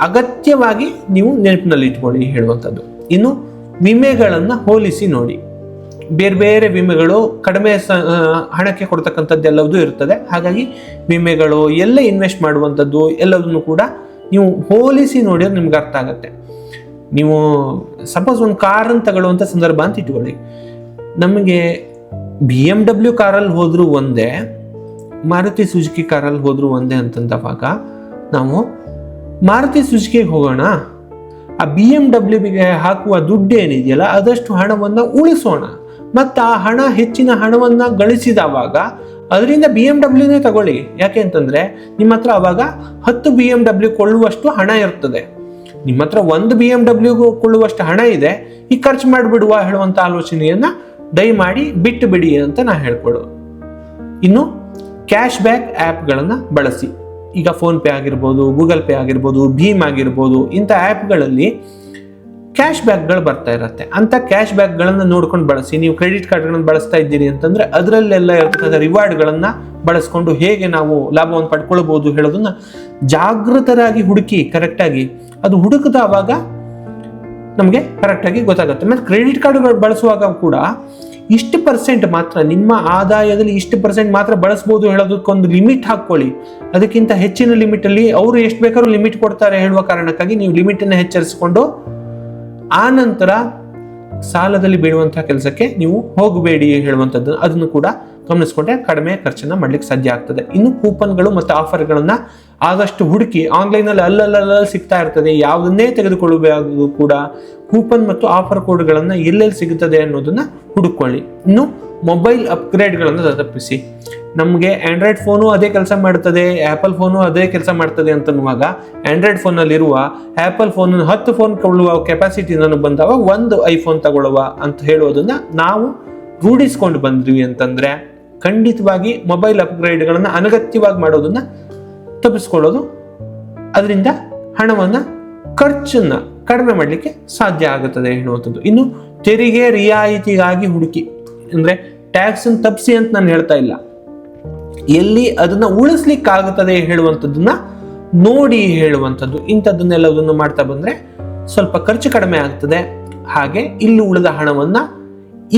ಅಗತ್ಯವಾಗಿ ನೀವು ನೆನಪಿನಲ್ಲಿ ಇಟ್ಕೊಳ್ಳಿ ಹೇಳುವಂಥದ್ದು. ಇನ್ನು ವಿಮೆಗಳನ್ನು ಹೋಲಿಸಿ ನೋಡಿ. ಬೇರೆ ಬೇರೆ ವಿಮೆಗಳು ಕಡಿಮೆ ಸ ಹಣಕ್ಕೆ ಕೊಡ್ತಕ್ಕಂಥದ್ದೆಲ್ಲವೂ ಇರ್ತದೆ. ಹಾಗಾಗಿ ವಿಮೆಗಳು ಎಲ್ಲ ಇನ್ವೆಸ್ಟ್ ಮಾಡುವಂಥದ್ದು ಎಲ್ಲದನ್ನು ಕೂಡ ನೀವು ಹೋಲಿಸಿ ನೋಡಿದ್ರೆ ನಿಮ್ಗೆ ಅರ್ಥ ಆಗುತ್ತೆ. ನೀವು ಸಪೋಸ್ ಒಂದು ಕಾರನ್ನು ತಗೊಳ್ಳುವಂಥ ಸಂದರ್ಭ ಅಂತ ಇಟ್ಕೊಳ್ಳಿ. ನಮಗೆ ಬಿ ಎಂ ಡಬ್ಲ್ಯೂ ಕಾರಲ್ಲಿ ಹೋದರೂ ಒಂದೇ ಮಾರುತಿ ಸುಜುಕಿ ಕಾರಲ್ಲಿ ಹೋದ್ರು ಒಂದೇ ಅಂತಂದವಾಗ ನಾವು ಮಾರುತಿ ಸುಜುಕಿಗೆ ಹೋಗೋಣ. ಆ ಬಿ ಎಂ ಡಬ್ಲ್ಯೂಗೆ ಹಾಕುವ ದುಡ್ಡು ಏನಿದೆಯಲ್ಲ, ಅದಷ್ಟು ಹಣವನ್ನು ಉಳಿಸೋಣ. ಮತ್ತು ಆ ಹಣ, ಹೆಚ್ಚಿನ ಹಣವನ್ನು ಗಳಿಸಿದವಾಗ ಅದರಿಂದ ಬಿ ಎಂ ಡಬ್ಲ್ಯೂನೇ ತಗೊಳ್ಳಿ. ಯಾಕೆ ಅಂತಂದರೆ ನಿಮ್ಮ ಹತ್ರ ಅವಾಗ ಹತ್ತು ಬಿ ಎಂ ಡಬ್ಲ್ಯೂ ಕೊಳ್ಳುವಷ್ಟು ಹಣ ಇರ್ತದೆ. ನಿಮ್ಮ ಹತ್ರ ಒಂದು ಬಿ ಎಂ ಡಬ್ಲ್ಯೂ ಕೊಳ್ಳುವಷ್ಟು ಹಣ ಇದೆ, ಈ ಖರ್ಚು ಮಾಡಿಬಿಡುವ ಹೇಳುವಂಥ ಆಲೋಚನೆಯನ್ನು ದಯಮಾಡಿ ಬಿಟ್ಟು ಬಿಡಿ ಅಂತ ನಾ ಹೇಳ್ಕೊಡು. ಇನ್ನು ಕ್ಯಾಶ್ ಬ್ಯಾಕ್ ಆ್ಯಪ್ಗಳನ್ನು ಬಳಸಿ. ಈಗ ಫೋನ್ ಪೇ ಆಗಿರ್ಬೋದು ಗೂಗಲ್ ಪೇ ಆಗಿರ್ಬೋದು ಭೀಮ್ ಆಗಿರ್ಬೋದು, ಇಂಥ ಆ್ಯಪ್ಗಳಲ್ಲಿ ಕ್ಯಾಶ್ ಬ್ಯಾಕ್ಗಳು ಬರ್ತಾ ಇರುತ್ತೆ. ಅಂಥ ಕ್ಯಾಶ್ ಬ್ಯಾಕ್ಗಳನ್ನು ನೋಡ್ಕೊಂಡು ಬಳಸಿ. ನೀವು ಕ್ರೆಡಿಟ್ ಕಾರ್ಡ್ಗಳನ್ನು ಬಳಸ್ತಾ ಇದ್ದೀರಿ ಅಂತಂದರೆ ಅದರಲ್ಲೆಲ್ಲ ಇರತಕ್ಕಂಥ ರಿವಾರ್ಡ್ಗಳನ್ನು ಬಳಸ್ಕೊಂಡು ಹೇಗೆ ನಾವು ಲಾಭವನ್ನು ಪಡ್ಕೊಳ್ಬೋದು ಹೇಳೋದನ್ನ ಜಾಗೃತರಾಗಿ ಹುಡುಕಿ ಕರೆಕ್ಟಾಗಿ ಅದು ಹುಡುಕದವಾಗ ನಮಗೆ ಕರೆಕ್ಟಾಗಿ ಗೊತ್ತಾಗುತ್ತೆ. ಮತ್ತು ಕ್ರೆಡಿಟ್ ಕಾರ್ಡ್ಗಳು ಬಳಸುವಾಗ ಕೂಡ ಇಷ್ಟು ಪರ್ಸೆಂಟ್ ಮಾತ್ರ, ನಿಮ್ಮ ಆದಾಯದಲ್ಲಿ ಇಷ್ಟು ಪರ್ಸೆಂಟ್ ಮಾತ್ರ ಬಳಸ್ಬೋದು ಹೇಳೋದಕ್ಕೊಂದು ಲಿಮಿಟ್ ಹಾಕ್ಕೊಳ್ಳಿ. ಅದಕ್ಕಿಂತ ಹೆಚ್ಚಿನ ಲಿಮಿಟಲ್ಲಿ ಅವರು ಎಷ್ಟು ಬೇಕಾದ್ರೂ ಲಿಮಿಟ್ ಕೊಡ್ತಾರೆ ಹೇಳುವ ಕಾರಣಕ್ಕಾಗಿ ನೀವು ಲಿಮಿಟನ್ನು ಹೆಚ್ಚರಿಸಿಕೊಂಡು ಆ ನಂತರ ಸಾಲದಲ್ಲಿ ಬೀಳುವಂತಹ ಕೆಲಸಕ್ಕೆ ನೀವು ಹೋಗಬೇಡಿ ಹೇಳುವಂಥದ್ದು. ಅದನ್ನು ಕೂಡ ಗಮನಿಸ್ಕೊಂಡ್ರೆ ಕಡಿಮೆ ಖರ್ಚನ್ನ ಮಾಡ್ಲಿಕ್ಕೆ ಸಾಧ್ಯ ಆಗ್ತದೆ. ಇನ್ನು ಕೂಪನ್ಗಳು ಮತ್ತು ಆಫರ್ಗಳನ್ನ ಆದಷ್ಟು ಹುಡುಕಿ ಆನ್ಲೈನಲ್ಲಿ ಅಲ್ಲಲ್ಲಲ್ಲಿ ಸಿಗ್ತಾ ಇರ್ತದೆ. ಯಾವುದನ್ನೇ ತೆಗೆದುಕೊಳ್ಳಬೇಕು ಕೂಡ ಕೂಪನ್ ಮತ್ತು ಆಫರ್ ಕೋಡ್ಗಳನ್ನ ಎಲ್ಲೆಲ್ಲಿ ಸಿಗುತ್ತದೆ ಅನ್ನೋದನ್ನ ಹುಡುಕೊಳ್ಳಿ. ಇನ್ನು ಮೊಬೈಲ್ ಅಪ್ಗ್ರೇಡ್ಗಳನ್ನು ತಪ್ಪಿಸಿ. ನಮಗೆ ಆಂಡ್ರಾಯ್ಡ್ ಫೋನು ಅದೇ ಕೆಲಸ ಮಾಡ್ತದೆ, ಆ್ಯಪಲ್ ಫೋನು ಅದೇ ಕೆಲಸ ಮಾಡ್ತದೆ ಅಂತನ್ನುವಾಗ ಆಂಡ್ರಾಯ್ಡ್ ಫೋನಲ್ಲಿರುವ ಆ್ಯಪಲ್ ಫೋನ್ ಹತ್ತು ಫೋನ್ ಕೊಳ್ಳುವ ಕೆಪಾಸಿಟಿ ನನಗೆ ಬಂದಾಗ ಒಂದು ಐಫೋನ್ ತಗೊಳ್ಳುವ ಅಂತ ಹೇಳೋದನ್ನು ನಾವು ರೂಢಿಸ್ಕೊಂಡು ಬಂದ್ವಿ ಅಂತಂದ್ರೆ ಖಂಡಿತವಾಗಿ ಮೊಬೈಲ್ ಅಪ್ಗ್ರೇಡ್ಗಳನ್ನು ಅನಗತ್ಯವಾಗಿ ಮಾಡೋದನ್ನು ತಪ್ಪಿಸ್ಕೊಳ್ಳೋದು. ಅದರಿಂದ ಹಣವನ್ನು ಖರ್ಚನ್ನು ಕಡಿಮೆ ಮಾಡಲಿಕ್ಕೆ ಸಾಧ್ಯ ಆಗುತ್ತದೆ ಹೇಳುವಂಥದ್ದು ಇನ್ನು ತೆರಿಗೆ ರಿಯಾಯಿತಿಗಾಗಿ ಹುಡುಕಿ ಅಂದರೆ ಟ್ಯಾಕ್ಸನ್ನು ತಪ್ಪಿಸಿ ಅಂತ ನಾನು ಹೇಳ್ತಾ ಇಲ್ಲ. ಎಲ್ಲಿ ಅದನ್ನು ಉಳಿಸ್ಲಿಕ್ಕಾಗುತ್ತದೆ ಹೇಳುವಂಥದ್ದನ್ನ ನೋಡಿ ಹೇಳುವಂಥದ್ದು. ಇಂಥದ್ದನ್ನೆಲ್ಲದನ್ನು ಮಾಡ್ತಾ ಬಂದರೆ ಸ್ವಲ್ಪ ಖರ್ಚು ಕಡಿಮೆ ಆಗ್ತದೆ. ಹಾಗೆ ಇಲ್ಲಿ ಉಳಿದ ಹಣವನ್ನ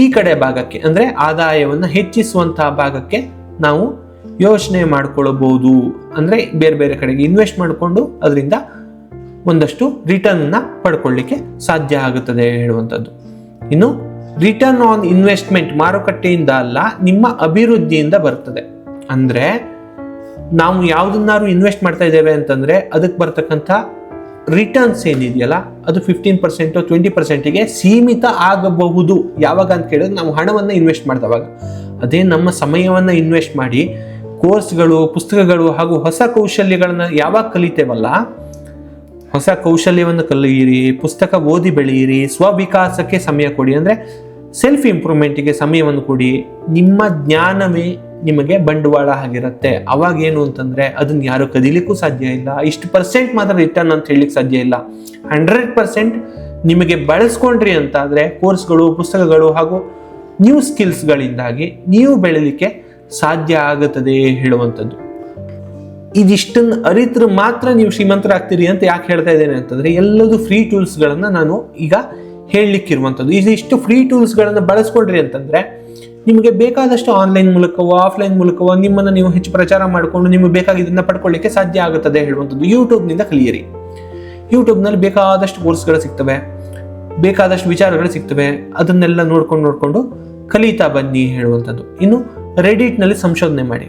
ಈ ಕಡೆ ಭಾಗಕ್ಕೆ, ಅಂದರೆ ಆದಾಯವನ್ನು ಹೆಚ್ಚಿಸುವಂತಹ ಭಾಗಕ್ಕೆ ನಾವು ಯೋಚನೆ ಮಾಡಿಕೊಳ್ಳಬಹುದು ಅಂದರೆ ಬೇರೆ ಬೇರೆ ಕಡೆಗೆ ಇನ್ವೆಸ್ಟ್ ಮಾಡಿಕೊಂಡು ಅದರಿಂದ ಒಂದಷ್ಟು ರಿಟರ್ನ್ನ ಪಡ್ಕೊಳ್ಳಿಕ್ಕೆ ಸಾಧ್ಯ ಆಗುತ್ತದೆ ಹೇಳುವಂಥದ್ದು. ಇನ್ನು ರಿಟರ್ನ್ ಆನ್ ಇನ್ವೆಸ್ಟ್ಮೆಂಟ್ ಮಾರುಕಟ್ಟೆಯಿಂದ ಅಲ್ಲ, ನಿಮ್ಮ ಅಭಿವೃದ್ಧಿಯಿಂದ ಬರ್ತದೆ. ಅಂದರೆ ನಾವು ಯಾವುದನ್ನಾರು ಇನ್ವೆಸ್ಟ್ ಮಾಡ್ತಾ ಇದ್ದೇವೆ ಅಂತಂದರೆ ಅದಕ್ಕೆ ಬರ್ತಕ್ಕಂಥ ರಿಟರ್ನ್ಸ್ ಏನಿದೆಯಲ್ಲ, ಅದು ಫಿಫ್ಟೀನ್ ಪರ್ಸೆಂಟು ಟ್ವೆಂಟಿ ಪರ್ಸೆಂಟಿಗೆ ಸೀಮಿತ ಆಗಬಹುದು. ಯಾವಾಗ ಅಂತ ಕೇಳಿದ್ರೆ ನಾವು ಹಣವನ್ನು ಇನ್ವೆಸ್ಟ್ ಮಾಡಿದವಾಗ ಅದೇ ನಮ್ಮ ಸಮಯವನ್ನು ಇನ್ವೆಸ್ಟ್ ಮಾಡಿ ಕೋರ್ಸ್ಗಳು ಪುಸ್ತಕಗಳು ಹಾಗೂ ಹೊಸ ಕೌಶಲ್ಯಗಳನ್ನು ಯಾವಾಗ ಕಲಿತೇವಲ್ಲ, ಹೊಸ ಕೌಶಲ್ಯವನ್ನು ಕಲಿಯಿರಿ, ಪುಸ್ತಕ ಓದಿ ಬೆಳೆಯಿರಿ, ಸ್ವವಿಕಾಸಕ್ಕೆ ಸಮಯ ಕೊಡಿ. ಅಂದರೆ ಸೆಲ್ಫ್ ಇಂಪ್ರೂವ್ಮೆಂಟಿಗೆ ಸಮಯವನ್ನು ಕೊಡಿ. ನಿಮ್ಮ ಜ್ಞಾನವೇ ನಿಮಗೆ ಬಂಡವಾಳ ಆಗಿರುತ್ತೆ. ಅವಾಗ ಏನು ಅಂತಂದ್ರೆ ಅದನ್ನ ಯಾರು ಕದೀಲಿಕ್ಕೂ ಸಾಧ್ಯ ಇಲ್ಲ. ಇಷ್ಟು ಪರ್ಸೆಂಟ್ ಮಾತ್ರ ರಿಟರ್ನ್ ಅಂತ ಹೇಳಲಿಕ್ಕೆ ಸಾಧ್ಯ ಇಲ್ಲ. ಹಂಡ್ರೆಡ್ ಪರ್ಸೆಂಟ್ ನಿಮಗೆ ಬಳಸ್ಕೊಂಡ್ರಿ ಅಂತ ಆದರೆ ಕೋರ್ಸ್ಗಳು ಪುಸ್ತಕಗಳು ಹಾಗೂ ನ್ಯೂ ಸ್ಕಿಲ್ಸ್ಗಳಿಂದಾಗಿ ನೀವು ಬೆಳಲಿಕ್ಕೆ ಸಾಧ್ಯ ಆಗುತ್ತದೆ ಹೇಳುವಂಥದ್ದು. ಇದಿಷ್ಟನ್ನು ಅರಿತರೆ ಮಾತ್ರ ನೀವು ಶ್ರೀಮಂತರಾಗ್ತೀರಿ ಅಂತ ಯಾಕೆ ಹೇಳ್ತಾ ಇದ್ದೇನೆ ಅಂತಂದ್ರೆ ಎಲ್ಲದು ಫ್ರೀ ಟೂಲ್ಸ್ಗಳನ್ನು ನಾನು ಈಗ ಹೇಳಲಿಕ್ಕಿರುವಂಥದ್ದು. ಇದಿಷ್ಟು ಫ್ರೀ ಟೂಲ್ಸ್ಗಳನ್ನು ಬಳಸ್ಕೊಂಡ್ರಿ ಅಂತಂದ್ರೆ ನಿಮಗೆ ಬೇಕಾದಷ್ಟು ಆನ್ಲೈನ್ ಮೂಲಕವೋ ಆಫ್ಲೈನ್ ಮೂಲಕವೋ ನಿಮ್ಮನ್ನು ನೀವು ಹೆಚ್ಚು ಪ್ರಚಾರ ಮಾಡಿಕೊಂಡು ನಿಮಗೆ ಬೇಕಾಗಿದ್ದನ್ನು ಪಡ್ಕೊಳ್ಳಿಕ್ಕೆ ಸಾಧ್ಯ ಆಗುತ್ತದೆ ಹೇಳುವಂಥದ್ದು ಯೂಟ್ಯೂಬ್ನಿಂದ ಕಲಿಯಿರಿ. ಯೂಟ್ಯೂಬ್ನಲ್ಲಿ ಬೇಕಾದಷ್ಟು ಕೋರ್ಸ್ಗಳು ಸಿಗ್ತವೆ, ಬೇಕಾದಷ್ಟು ವಿಚಾರಗಳು ಸಿಗ್ತವೆ, ಅದನ್ನೆಲ್ಲ ನೋಡ್ಕೊಂಡು ನೋಡಿಕೊಂಡು ಕಲಿತಾ ಬನ್ನಿ ಹೇಳುವಂಥದ್ದು. ಇನ್ನು ರೆಡಿಟ್ನಲ್ಲಿ ಸಂಶೋಧನೆ ಮಾಡಿ.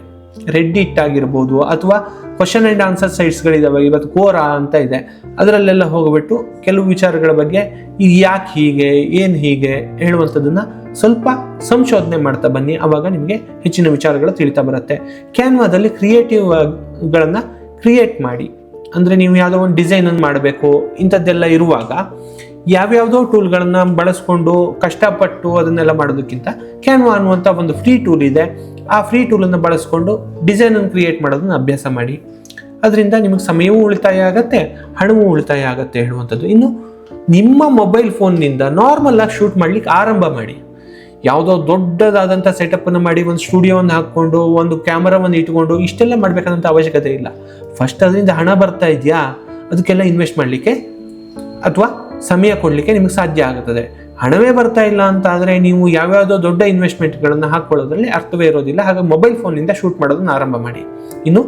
ರೆಡ್ಡಿಟ್ ಆಗಿರ್ಬೋದು ಅಥವಾ ಕ್ವಶನ್ ಆ್ಯಂಡ್ ಆನ್ಸರ್ ಸೈಟ್ಸ್ಗಳಿದ್ದಾವೆ ಇವತ್ತು ಕೋರಾ ಅಂತ ಇದೆ. ಅದರಲ್ಲೆಲ್ಲ ಹೋಗ್ಬಿಟ್ಟು ಕೆಲವು ವಿಚಾರಗಳ ಬಗ್ಗೆ ಇದು ಯಾಕೆ ಹೀಗೆ, ಏನು ಹೀಗೆ ಹೇಳುವಂಥದ್ದನ್ನು ಸ್ವಲ್ಪ ಸಂಶೋಧನೆ ಮಾಡ್ತಾ ಬನ್ನಿ. ಆವಾಗ ನಿಮಗೆ ಹೆಚ್ಚಿನ ವಿಚಾರಗಳು ತಿಳಿತಾ ಬರುತ್ತೆ. ಕ್ಯಾನ್ವಾದಲ್ಲಿ ಕ್ರಿಯೇಟಿವ್ಗಳನ್ನು ಕ್ರಿಯೇಟ್ ಮಾಡಿ. ಅಂದರೆ ನೀವು ಯಾವುದೋ ಒಂದು ಡಿಸೈನನ್ನು ಮಾಡಬೇಕು. ಇಂಥದ್ದೆಲ್ಲ ಇರುವಾಗ ಯಾವ್ಯಾವುದೋ ಟೂಲ್ಗಳನ್ನು ಬಳಸ್ಕೊಂಡು ಕಷ್ಟಪಟ್ಟು ಅದನ್ನೆಲ್ಲ ಮಾಡೋದಕ್ಕಿಂತ ಕ್ಯಾನ್ವಾ ಅನ್ನುವಂಥ ಒಂದು ಫ್ರೀ ಟೂಲ್ ಇದೆ. ಆ ಫ್ರೀ ಟೂಲನ್ನು ಬಳಸ್ಕೊಂಡು ಡಿಸೈನನ್ನು ಕ್ರಿಯೇಟ್ ಮಾಡೋದನ್ನ ಅಭ್ಯಾಸ ಮಾಡಿ. ಅದರಿಂದ ನಿಮಗೆ ಸಮಯವೂ ಉಳಿತಾಯ ಆಗತ್ತೆ, ಹಣವೂ ಉಳಿತಾಯ ಆಗತ್ತೆ ಹೇಳುವಂಥದ್ದು. ಇನ್ನು ನಿಮ್ಮ ಮೊಬೈಲ್ ಫೋನ್ನಿಂದ ನಾರ್ಮಲ್ ಆಗಿ ಶೂಟ್ ಮಾಡ್ಲಿಕ್ಕೆ ಆರಂಭ ಮಾಡಿ. ಯಾವುದೋ ದೊಡ್ಡದಾದಂಥ ಸೆಟಪ್ಪನ್ನು ಮಾಡಿ, ಒಂದು ಸ್ಟುಡಿಯೋವನ್ನು ಹಾಕ್ಕೊಂಡು, ಒಂದು ಕ್ಯಾಮರಾವನ್ನು ಇಟ್ಕೊಂಡು ಇಷ್ಟೆಲ್ಲ ಮಾಡಬೇಕಾದಂಥ ಅವಶ್ಯಕತೆ ಇಲ್ಲ. ಫಸ್ಟ್ ಅದರಿಂದ ಹಣ ಬರ್ತಾ ಇದೆಯಾ? ಅದಕ್ಕೆಲ್ಲ ಇನ್ವೆಸ್ಟ್ ಮಾಡಲಿಕ್ಕೆ ಅಥವಾ ಸಮಯ ಕೊಡಲಿಕ್ಕೆ ನಿಮಗೆ ಸಾಧ್ಯ ಆಗುತ್ತದೆ. ಹಣವೇ ಬರ್ತಾ ಇಲ್ಲ ಅಂತ ಆದರೆ ನೀವು ಯಾವ್ಯಾವುದೋ ದೊಡ್ಡ ಇನ್ವೆಸ್ಟ್ಮೆಂಟ್ಗಳನ್ನು ಹಾಕ್ಕೊಳ್ಳೋದ್ರಲ್ಲಿ ಅರ್ಥವೇ ಇರೋದಿಲ್ಲ. ಹಾಗೆ ಮೊಬೈಲ್ ಫೋನಿಂದ ಶೂಟ್ ಮಾಡೋದನ್ನು ಆರಂಭ ಮಾಡಿ. ಇನ್ನು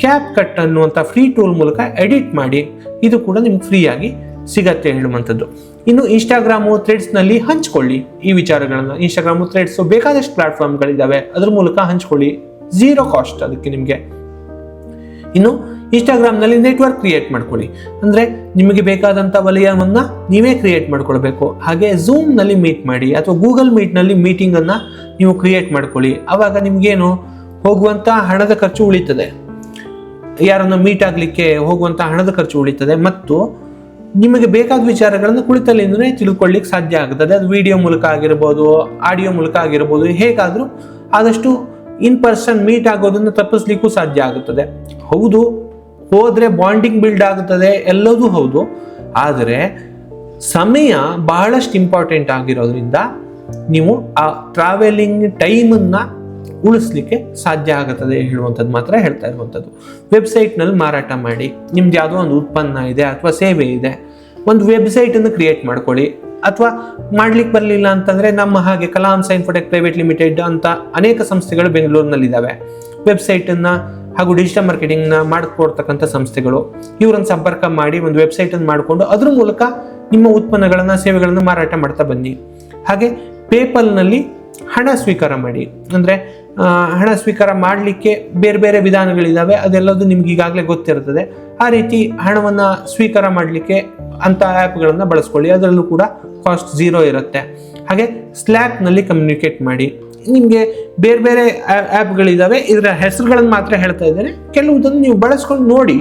ಕ್ಯಾಪ್ ಕಟ್ ಅನ್ನುವಂಥ ಫ್ರೀ ಟೂಲ್ ಮೂಲಕ ಎಡಿಟ್ ಮಾಡಿ, ಇದು ಕೂಡ ನಿಮ್ಗೆ ಫ್ರೀಯಾಗಿ ಸಿಗತ್ತೆ ಹೇಳುವಂಥದ್ದು. ಇನ್ನು ಇನ್ಸ್ಟಾಗ್ರಾಮು ಥ್ರೆಡ್ಸ್ನಲ್ಲಿ ಹಂಚ್ಕೊಳ್ಳಿ. ಈ ವಿಚಾರಗಳನ್ನು ಇನ್ಸ್ಟಾಗ್ರಾಮು ಥ್ರೆಡ್ಸು ಬೇಕಾದಷ್ಟು ಪ್ಲಾಟ್ಫಾರ್ಮ್ಗಳಿದ್ದಾವೆ ಅದ್ರ ಮೂಲಕ ಹಂಚ್ಕೊಳ್ಳಿ. ಝೀರೋ ಕಾಸ್ಟ್ ಅದಕ್ಕೆ ನಿಮಗೆ. ಇನ್ನು ಇನ್ಸ್ಟಾಗ್ರಾಮ್ನಲ್ಲಿ ನೆಟ್ವರ್ಕ್ ಕ್ರಿಯೇಟ್ ಮಾಡ್ಕೊಳ್ಳಿ. ಅಂದರೆ ನಿಮಗೆ ಬೇಕಾದಂಥ ವಲಯವನ್ನು ನೀವೇ ಕ್ರಿಯೇಟ್ ಮಾಡ್ಕೊಳ್ಬೇಕು. ಹಾಗೆ ಝೂಮ್ನಲ್ಲಿ ಮೀಟ್ ಮಾಡಿ ಅಥವಾ ಗೂಗಲ್ ಮೀಟ್ನಲ್ಲಿ ಮೀಟಿಂಗನ್ನು ನೀವು ಕ್ರಿಯೇಟ್ ಮಾಡ್ಕೊಳ್ಳಿ. ಆವಾಗ ನಿಮಗೇನು? ಹೋಗುವಂಥ ಹಣದ ಖರ್ಚು ಉಳಿತದೆ. ಯಾರನ್ನು ಮೀಟ್ ಆಗಲಿಕ್ಕೆ ಹೋಗುವಂಥ ಹಣದ ಖರ್ಚು ಉಳಿತದೆ. ಮತ್ತು ನಿಮಗೆ ಬೇಕಾದ ವಿಚಾರಗಳನ್ನು ಕುಳಿತಲ್ಲಿಂದಲೇ ತಿಳ್ಕೊಳ್ಳಿಕ್ಕೆ ಸಾಧ್ಯ ಆಗುತ್ತದೆ ಅದು ವಿಡಿಯೋ ಮೂಲಕ ಆಗಿರ್ಬೋದು ಆಡಿಯೋ ಮೂಲಕ ಆಗಿರ್ಬೋದು, ಹೇಗಾದರೂ ಆದಷ್ಟು ಇನ್ ಪರ್ಸನ್ ಮೀಟ್ ಆಗೋದನ್ನು ತಪ್ಪಿಸ್ಲಿಕ್ಕೂ ಸಾಧ್ಯ ಆಗುತ್ತದೆ ಹೌದು ಹೋದ್ರೆ ಬಾಂಡಿಂಗ್ ಬಿಲ್ಡ್ ಆಗುತ್ತದೆ, ಎಲ್ಲದೂ ಹೌದು. ಆದರೆ ಸಮಯ ಬಹಳಷ್ಟು ಇಂಪಾರ್ಟೆಂಟ್ ಆಗಿರೋದ್ರಿಂದ ನೀವು ಆ ಟ್ರಾವೆಲಿಂಗ್ ಟೈಮನ್ನು ಉಳಿಸ್ಲಿಕ್ಕೆ ಸಾಧ್ಯ ಆಗುತ್ತದೆ ಹೇಳುವಂಥದ್ದು ಮಾತ್ರ ಹೇಳ್ತಾ ಇರುವಂಥದ್ದು. ವೆಬ್ಸೈಟ್ನಲ್ಲಿ ಮಾರಾಟ ಮಾಡಿ, ನಿಮ್ದು ಯಾವುದೋ ಒಂದು ಉತ್ಪನ್ನ ಇದೆ ಅಥವಾ ಸೇವೆ ಇದೆ, ಒಂದು ವೆಬ್ಸೈಟನ್ನು ಕ್ರಿಯೇಟ್ ಮಾಡ್ಕೊಳ್ಳಿ. ಅಥವಾ ಮಾಡ್ಲಿಕ್ಕೆ ಬರಲಿಲ್ಲ ಅಂತಂದರೆ ನಮ್ಮ ಹಾಗೆ ಕಲಾಂ ಸೈನ್ಫೋಟೆಕ್ ಪ್ರೈವೇಟ್ ಲಿಮಿಟೆಡ್ ಅಂತ ಅನೇಕ ಸಂಸ್ಥೆಗಳು ಬೆಂಗಳೂರಿನಲ್ಲಿದ್ದಾವೆ. ವೆಬ್ಸೈಟನ್ನು ಹಾಗೂ ಡಿಜಿಟಲ್ ಮಾರ್ಕೆಟಿಂಗ್ನ ಮಾಡಿಕೊಡ್ತಕ್ಕಂಥ ಸಂಸ್ಥೆಗಳು, ಇವರನ್ನು ಸಂಪರ್ಕ ಮಾಡಿ ಒಂದು ವೆಬ್ಸೈಟನ್ನು ಮಾಡಿಕೊಂಡು ಅದ್ರ ಮೂಲಕ ನಿಮ್ಮ ಉತ್ಪನ್ನಗಳನ್ನು, ಸೇವೆಗಳನ್ನು ಮಾರಾಟ ಮಾಡ್ತಾ ಬನ್ನಿ. ಹಾಗೆ ಪೇಪಲ್ನಲ್ಲಿ ಹಣ ಸ್ವೀಕಾರ ಮಾಡಿ. ಅಂದರೆ ಹಣ ಸ್ವೀಕಾರ ಮಾಡಲಿಕ್ಕೆ ಬೇರೆ ಬೇರೆ ವಿಧಾನಗಳಿದ್ದಾವೆ ಅದೆಲ್ಲದು ನಿಮ್ಗೆ ಈಗಾಗಲೇ ಗೊತ್ತಿರುತ್ತದೆ ಆ ರೀತಿ ಹಣವನ್ನು ಸ್ವೀಕಾರ ಮಾಡಲಿಕ್ಕೆ ಅಂಥ ಆ್ಯಪ್ಗಳನ್ನು ಬಳಸ್ಕೊಳ್ಳಿ, ಅದರಲ್ಲೂ ಕೂಡ ಕಾಸ್ಟ್ ಝೀರೋ ಇರುತ್ತೆ. ಹಾಗೆ ಸ್ಲ್ಯಾಕ್ನಲ್ಲಿ ಕಮ್ಯುನಿಕೇಟ್ ಮಾಡಿ. ನಿಮಗೆ ಬೇರೆ ಬೇರೆ ಆ್ಯಪ್ಗಳಿದ್ದಾವೆ ಇದರ ಹೆಸರುಗಳನ್ನು ಮಾತ್ರ ಹೇಳ್ತಾ ಇದ್ದಾರೆ. ಕೆಲವುದನ್ನು ನೀವು ಬಳಸ್ಕೊಂಡು ನೋಡಿ,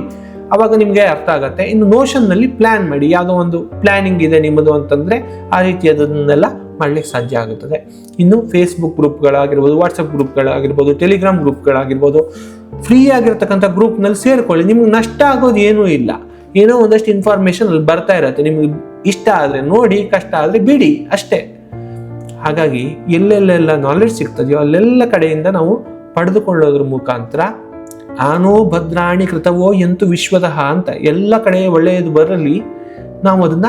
ಅವಾಗ ನಿಮಗೆ ಅರ್ಥ ಆಗುತ್ತೆ. ಇನ್ನು ನೋಷನ್ನಲ್ಲಿ ಪ್ಲ್ಯಾನ್ ಮಾಡಿ. ಯಾವುದೋ ಒಂದು ಪ್ಲ್ಯಾನಿಂಗ್ ಇದೆ ನಿಮ್ಮದು ಅಂತಂದರೆ, ಆ ರೀತಿಯಾದನ್ನೆಲ್ಲ ಮಾಡಲಿಕ್ಕೆ ಸಾಧ್ಯ ಆಗುತ್ತದೆ. ಇನ್ನು ಫೇಸ್ಬುಕ್ ಗ್ರೂಪ್ಗಳಾಗಿರ್ಬೋದು ವಾಟ್ಸಪ್ ಗ್ರೂಪ್ಗಳಾಗಿರ್ಬೋದು ಟೆಲಿಗ್ರಾಮ್ ಗ್ರೂಪ್ಗಳಾಗಿರ್ಬೋದು ಫ್ರೀ ಆಗಿರ್ತಕ್ಕಂಥ ಗ್ರೂಪ್ನಲ್ಲಿ ಸೇರಿಕೊಳ್ಳಿ. ನಿಮ್ಗೆ ನಷ್ಟ ಆಗೋದು ಏನೂ ಇಲ್ಲ. ಏನೋ ಒಂದಷ್ಟು ಇನ್ಫಾರ್ಮೇಷನ್ ಅಲ್ಲಿ ಬರ್ತಾ ಇರುತ್ತೆ. ನಿಮಗೆ ಇಷ್ಟ ಆದರೆ ನೋಡಿ, ಕಷ್ಟ ಆದರೆ ಬಿಡಿ. ಅಷ್ಟೇ. ಹಾಗಾಗಿ ಎಲ್ಲೆಲ್ಲೆಲ್ಲ ನಾಲೆಡ್ಜ್ ಸಿಗ್ತದೆಯೋ ಅಲ್ಲೆಲ್ಲ ಕಡೆಯಿಂದ ನಾವು ಪಡೆದುಕೊಳ್ಳೋದ್ರ ಮುಖಾಂತರ ಆನೋ ಭದ್ರಾಣಿ ಕೃತವೋ ಎಂತು ವಿಶ್ವತಃ ಅಂತ ಎಲ್ಲ ಕಡೆ ಒಳ್ಳೆಯದು ಬರಲಿ, ನಾವು ಅದನ್ನ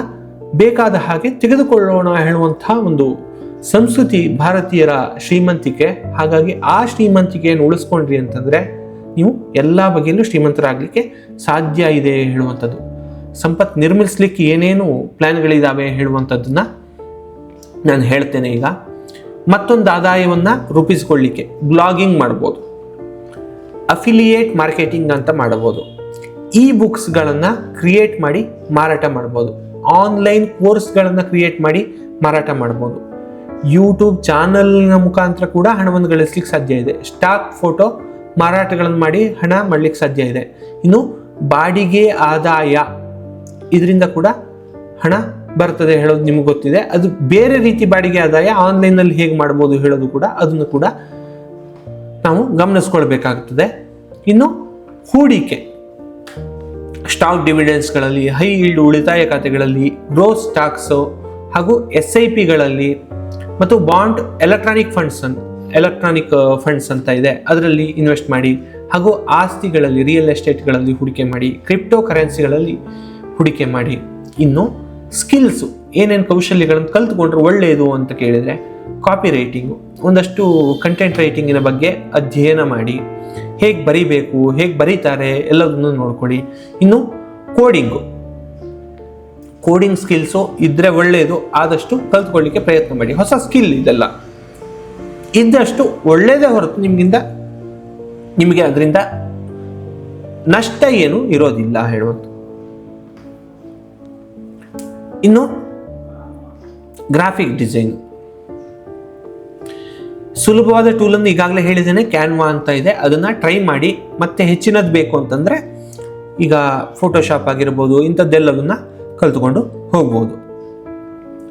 ಬೇಕಾದ ಹಾಗೆ ತೆಗೆದುಕೊಳ್ಳೋಣ ಹೇಳುವಂತಹ ಒಂದು ಸಂಸ್ಕೃತಿ ಭಾರತೀಯರ ಶ್ರೀಮಂತಿಕೆ. ಹಾಗಾಗಿ ಆ ಶ್ರೀಮಂತಿಕೆಯನ್ನು ಉಳಿಸ್ಕೊಂಡ್ರಿ ಅಂತಂದ್ರೆ ನೀವು ಎಲ್ಲ ಬಗೆಯಲ್ಲೂ ಶ್ರೀಮಂತರಾಗಲಿಕ್ಕೆ ಸಾಧ್ಯ ಇದೆ ಹೇಳುವಂಥದ್ದು. ಸಂಪತ್ ನಿರ್ಮಿಸ್ಲಿಕ್ಕೆ ಏನೇನು ಪ್ಲ್ಯಾನ್ಗಳಿದ್ದಾವೆ ಹೇಳುವಂಥದ್ದನ್ನ ನಾನು ಹೇಳ್ತೇನೆ ಈಗ. ಮತ್ತೊಂದು ಆದಾಯವನ್ನು ರೂಪಿಸ್ಕೊಳ್ಳಿಕ್ಕೆ ಬ್ಲಾಗಿಂಗ್ ಮಾಡ್ಬೋದು. ಅಫಿಲಿಯೇಟ್ ಮಾರ್ಕೆಟಿಂಗ್ ಅಂತ ಮಾಡಬಹುದು ಇ ಬುಕ್ಸ್ಗಳನ್ನು ಕ್ರಿಯೇಟ್ ಮಾಡಿ ಮಾರಾಟ ಮಾಡ್ಬೋದು. ಆನ್ಲೈನ್ ಕೋರ್ಸ್ಗಳನ್ನು ಕ್ರಿಯೇಟ್ ಮಾಡಿ ಮಾರಾಟ ಮಾಡ್ಬೋದು. ಯೂಟ್ಯೂಬ್ ಚಾನಲ್ನ ಮುಖಾಂತರ ಕೂಡ ಹಣವನ್ನು ಗಳಿಸ್ಲಿಕ್ಕೆ ಸಾಧ್ಯ ಇದೆ. ಸ್ಟಾಕ್ ಫೋಟೋ ಮಾರಾಟಗಳನ್ನು ಮಾಡಿ ಹಣ ಮಾಡ್ಲಿಕ್ಕೆ ಸಾಧ್ಯ ಇದೆ. ಇನ್ನು ಬಾಡಿಗೆ ಆದಾಯ, ಇದರಿಂದ ಕೂಡ ಹಣ ಬರ್ತದೆ ಹೇಳೋದು ನಿಮ್ಗೆ ಗೊತ್ತಿದೆ. ಅದು ಬೇರೆ ರೀತಿ ಬಾಡಿಗೆ ಆದಾಯ ಆನ್ಲೈನಲ್ಲಿ ಹೇಗೆ ಮಾಡ್ಬೋದು ಹೇಳೋದು ಕೂಡ, ಅದನ್ನು ಕೂಡ ನಾವು ಗಮನಿಸ್ಕೊಳ್ಬೇಕಾಗ್ತದೆ. ಇನ್ನು ಹೂಡಿಕೆ. ಸ್ಟಾಕ್ ಡಿವಿಡೆನ್ಸ್ಗಳಲ್ಲಿ ಹೈ ಈಲ್ಡ್ ಉಳಿತಾಯ ಖಾತೆಗಳಲ್ಲಿ ಗ್ರೋ ಸ್ಟಾಕ್ಸು ಹಾಗೂ ಎಸ್ ಐ ಪಿಗಳಲ್ಲಿ ಮತ್ತು bond electronic funds electronic funds ಅಂತ ಇದೆ. ಅದರಲ್ಲಿ ಇನ್ವೆಸ್ಟ್ ಮಾಡಿ ಹಾಗೂ ಆಸ್ತಿಗಳಲ್ಲಿ, ರಿಯಲ್ ಎಸ್ಟೇಟ್ಗಳಲ್ಲಿ ಹೂಡಿಕೆ ಮಾಡಿ, ಕ್ರಿಪ್ಟೋ ಕರೆನ್ಸಿಗಳಲ್ಲಿ ಹೂಡಿಕೆ ಮಾಡಿ. ಇನ್ನು ಸ್ಕಿಲ್ಸು, ಏನೇನು ಕೌಶಲ್ಯಗಳನ್ನು ಕಲ್ತ್ಕೊಂಡ್ರೆ ಒಳ್ಳೆಯದು ಅಂತ ಕೇಳಿದರೆ ಕಾಪಿ ರೈಟಿಂಗು ಒಂದಷ್ಟು ಕಂಟೆಂಟ್ ರೈಟಿಂಗಿನ ಬಗ್ಗೆ ಅಧ್ಯಯನ ಮಾಡಿ, ಹೇಗೆ ಬರೀಬೇಕು, ಹೇಗೆ ಬರೀತಾರೆ ಎಲ್ಲದನ್ನು ನೋಡ್ಕೊಳ್ಳಿ ಇನ್ನು ಕೋಡಿಂಗು ಕೋಡಿಂಗ್ ಸ್ಕಿಲ್ಸು ಇದ್ರೆ ಒಳ್ಳೆಯದು, ಆದಷ್ಟು ಕಲ್ತ್ಕೊಳ್ಳಿಕ್ಕೆ ಪ್ರಯತ್ನ ಮಾಡಿ. ಹೊಸ ಸ್ಕಿಲ್ ಇದೆಲ್ಲ. ಇದ್ದಷ್ಟು ಒಳ್ಳೆಯದೇ ಹೊರತು ನಿಮಗಿಂದ, ನಿಮಗೆ ಅದರಿಂದ ನಷ್ಟ ಏನು ಇರೋದಿಲ್ಲ ಹೇಳುವಂಥ ಇನ್ನು ಗ್ರಾಫಿಕ್ ಡಿಸೈನ್. ಸುಲಭವಾದ ಟೂಲನ್ನು ಈಗಾಗಲೇ ಹೇಳಿದ್ದೇನೆ ಕ್ಯಾನ್ವಾ ಅಂತ ಇದೆ. ಅದನ್ನು ಟ್ರೈ ಮಾಡಿ ಮತ್ತೆ ಹೆಚ್ಚಿನದು ಬೇಕು ಅಂತಂದರೆ ಈಗ ಫೋಟೋಶಾಪ್ ಆಗಿರ್ಬೋದು ಇಂಥದ್ದೆಲ್ಲದನ್ನು ಕಲ್ತ್ಕೊಂಡು ಹೋಗ್ಬೋದು.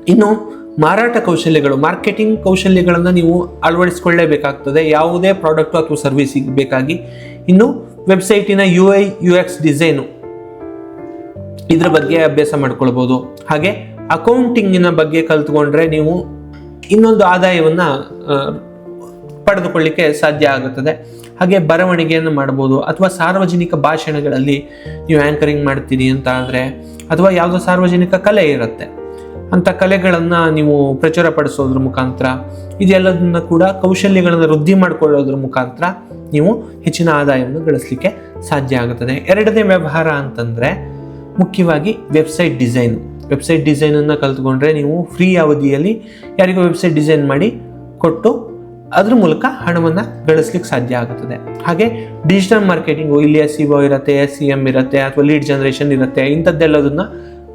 ಇನ್ನು ಮಾರಾಟ ಕೌಶಲ್ಯಗಳು ಮಾರ್ಕೆಟಿಂಗ್ ಕೌಶಲ್ಯಗಳನ್ನು ನೀವು ಅಳವಡಿಸ್ಕೊಳ್ಳೇಬೇಕಾಗ್ತದೆ. ಯಾವುದೇ ಪ್ರಾಡಕ್ಟು ಅಥವಾ ಸರ್ವಿಸಿಗೆ ಬೇಕಾಗಿ. ಇನ್ನು ವೆಬ್ಸೈಟಿನ U I U X design ಇದ್ರ ಬಗ್ಗೆ ಅಭ್ಯಾಸ ಮಾಡ್ಕೊಳ್ಬೋದು. ಹಾಗೆ ಅಕೌಂಟಿಂಗಿನ ಬಗ್ಗೆ ಕಲ್ತ್ಕೊಂಡ್ರೆ ನೀವು ಇನ್ನೊಂದು ಆದಾಯವನ್ನು ಪಡೆದುಕೊಳ್ಳಿಕ್ಕೆ ಸಾಧ್ಯ ಆಗುತ್ತದೆ. ಹಾಗೆ ಬರವಣಿಗೆಯನ್ನು ಮಾಡ್ಬೋದು. ಅಥವಾ ಸಾರ್ವಜನಿಕ ಭಾಷಣಗಳಲ್ಲಿ ನೀವು ಆ್ಯಂಕರಿಂಗ್ ಮಾಡ್ತೀರಿ ಅಂತ ಆದರೆ, ಅಥವಾ ಯಾವುದೋ ಸಾರ್ವಜನಿಕ ಕಲೆ ಇರುತ್ತೆ. ಅಂಥ ಕಲೆಗಳನ್ನು ನೀವು ಪ್ರಚುರಪಡಿಸೋದ್ರ ಮುಖಾಂತರ, ಇದೆಲ್ಲದನ್ನ ಕೂಡ ಕೌಶಲ್ಯಗಳನ್ನು ವೃದ್ಧಿ ಮಾಡಿಕೊಳ್ಳೋದ್ರ ಮುಖಾಂತರ ನೀವು ಹೆಚ್ಚಿನ ಆದಾಯವನ್ನು ಗಳಿಸಲಿಕ್ಕೆ ಸಾಧ್ಯ ಆಗುತ್ತದೆ. ಎರಡನೇ ವ್ಯವಹಾರ ಅಂತಂದರೆ ಮುಖ್ಯವಾಗಿ ವೆಬ್ಸೈಟ್ ಡಿಸೈನ್. ವೆಬ್ಸೈಟ್ ಡಿಸೈನನ್ನು ಕಲ್ತ್ಕೊಂಡ್ರೆ ನೀವು ಫ್ರೀ ಅವಧಿಯಲ್ಲಿ ಯಾರಿಗೋ ವೆಬ್ಸೈಟ್ ಡಿಸೈನ್ ಮಾಡಿ ಕೊಟ್ಟು ಅದ್ರ ಮೂಲಕ ಹಣವನ್ನು ಗಳಿಸ್ಲಿಕ್ಕೆ ಸಾಧ್ಯ ಆಗುತ್ತದೆ. ಹಾಗೆ ಡಿಜಿಟಲ್ ಮಾರ್ಕೆಟಿಂಗು ಇಲ್ಲಿ ಎಸ್ ಸಿ ಒ ಇರುತ್ತೆ ಎಸ್ ಸಿ ಎಂ ಇರುತ್ತೆ ಅಥವಾ ಲೀಡ್ ಜನರೇಷನ್ ಇರುತ್ತೆ, ಇಂಥದ್ದೆಲ್ಲದನ್ನು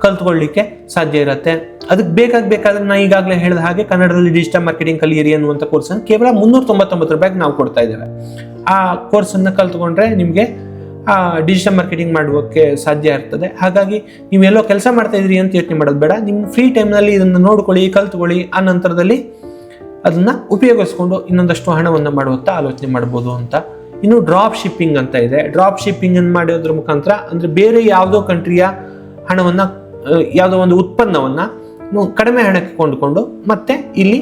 ಕಲ್ತ್ಕೊಳ್ಳಿಕ್ಕೆ ಸಾಧ್ಯ ಇರುತ್ತೆ. ಅದಕ್ಕೆ ಬೇಕಾಗಬೇಕಾದ್ರೆ ನಾನು ಈಗಾಗಲೇ ಹೇಳಿದ ಹಾಗೆ ಕನ್ನಡದಲ್ಲಿ ಡಿಜಿಟಲ್ ಮಾರ್ಕೆಟಿಂಗ್ ಕಲಿಯಿರಿ ಅನ್ನುವಂಥ ಕೋರ್ಸನ್ನು ಕೇವಲ ಮುನ್ನೂರ ತೊಂಬತ್ತೊಂಬತ್ತು ರೂಪಾಯಿಗೆ ನಾವು ಕೊಡ್ತಾ ಇದ್ದೇವೆ. ಆ ಕೋರ್ಸನ್ನು ಕಲ್ತ್ಕೊಂಡ್ರೆ ನಿಮಗೆ ಡಿಜಿಟಲ್ ಮಾರ್ಕೆಟಿಂಗ್ ಮಾಡೋಕ್ಕೆ ಸಾಧ್ಯ ಇರ್ತದೆ. ಹಾಗಾಗಿ ನೀವೆಲ್ಲೋ ಕೆಲಸ ಮಾಡ್ತಾ ಇದ್ರಿ ಅಂತ ಯೋಚನೆ ಮಾಡೋದು ಬೇಡ. ನಿಮ್ಮ ಫ್ರೀ ಟೈಮ್ನಲ್ಲಿ ಇದನ್ನು ನೋಡ್ಕೊಳ್ಳಿ, ಕಲ್ತ್ಕೊಳ್ಳಿ, ಆ ನಂತರದಲ್ಲಿ ಅದನ್ನು ಉಪಯೋಗಿಸ್ಕೊಂಡು ಇನ್ನೊಂದಷ್ಟು ಹಣವನ್ನು ಮಾಡುವಂಥ ಆಲೋಚನೆ ಮಾಡ್ಬೋದು ಅಂತ. ಇನ್ನು ಡ್ರಾಪ್ ಶಿಪ್ಪಿಂಗ್ ಅಂತ ಇದೆ. ಡ್ರಾಪ್ ಶಿಪ್ಪಿಂಗ್ ಅನ್ನು ಮಾಡೋದ್ರ ಮುಖಾಂತರ ಅಂದರೆ ಬೇರೆ ಯಾವುದೋ ಕಂಟ್ರಿಯ ಹಣವನ್ನು ಯಾವುದೋ ಒಂದು ಉತ್ಪನ್ನವನ್ನು ಕಡಿಮೆ ಹಣಕ್ಕೆ ಕೊಂಡುಕೊಂಡು ಮತ್ತೆ ಇಲ್ಲಿ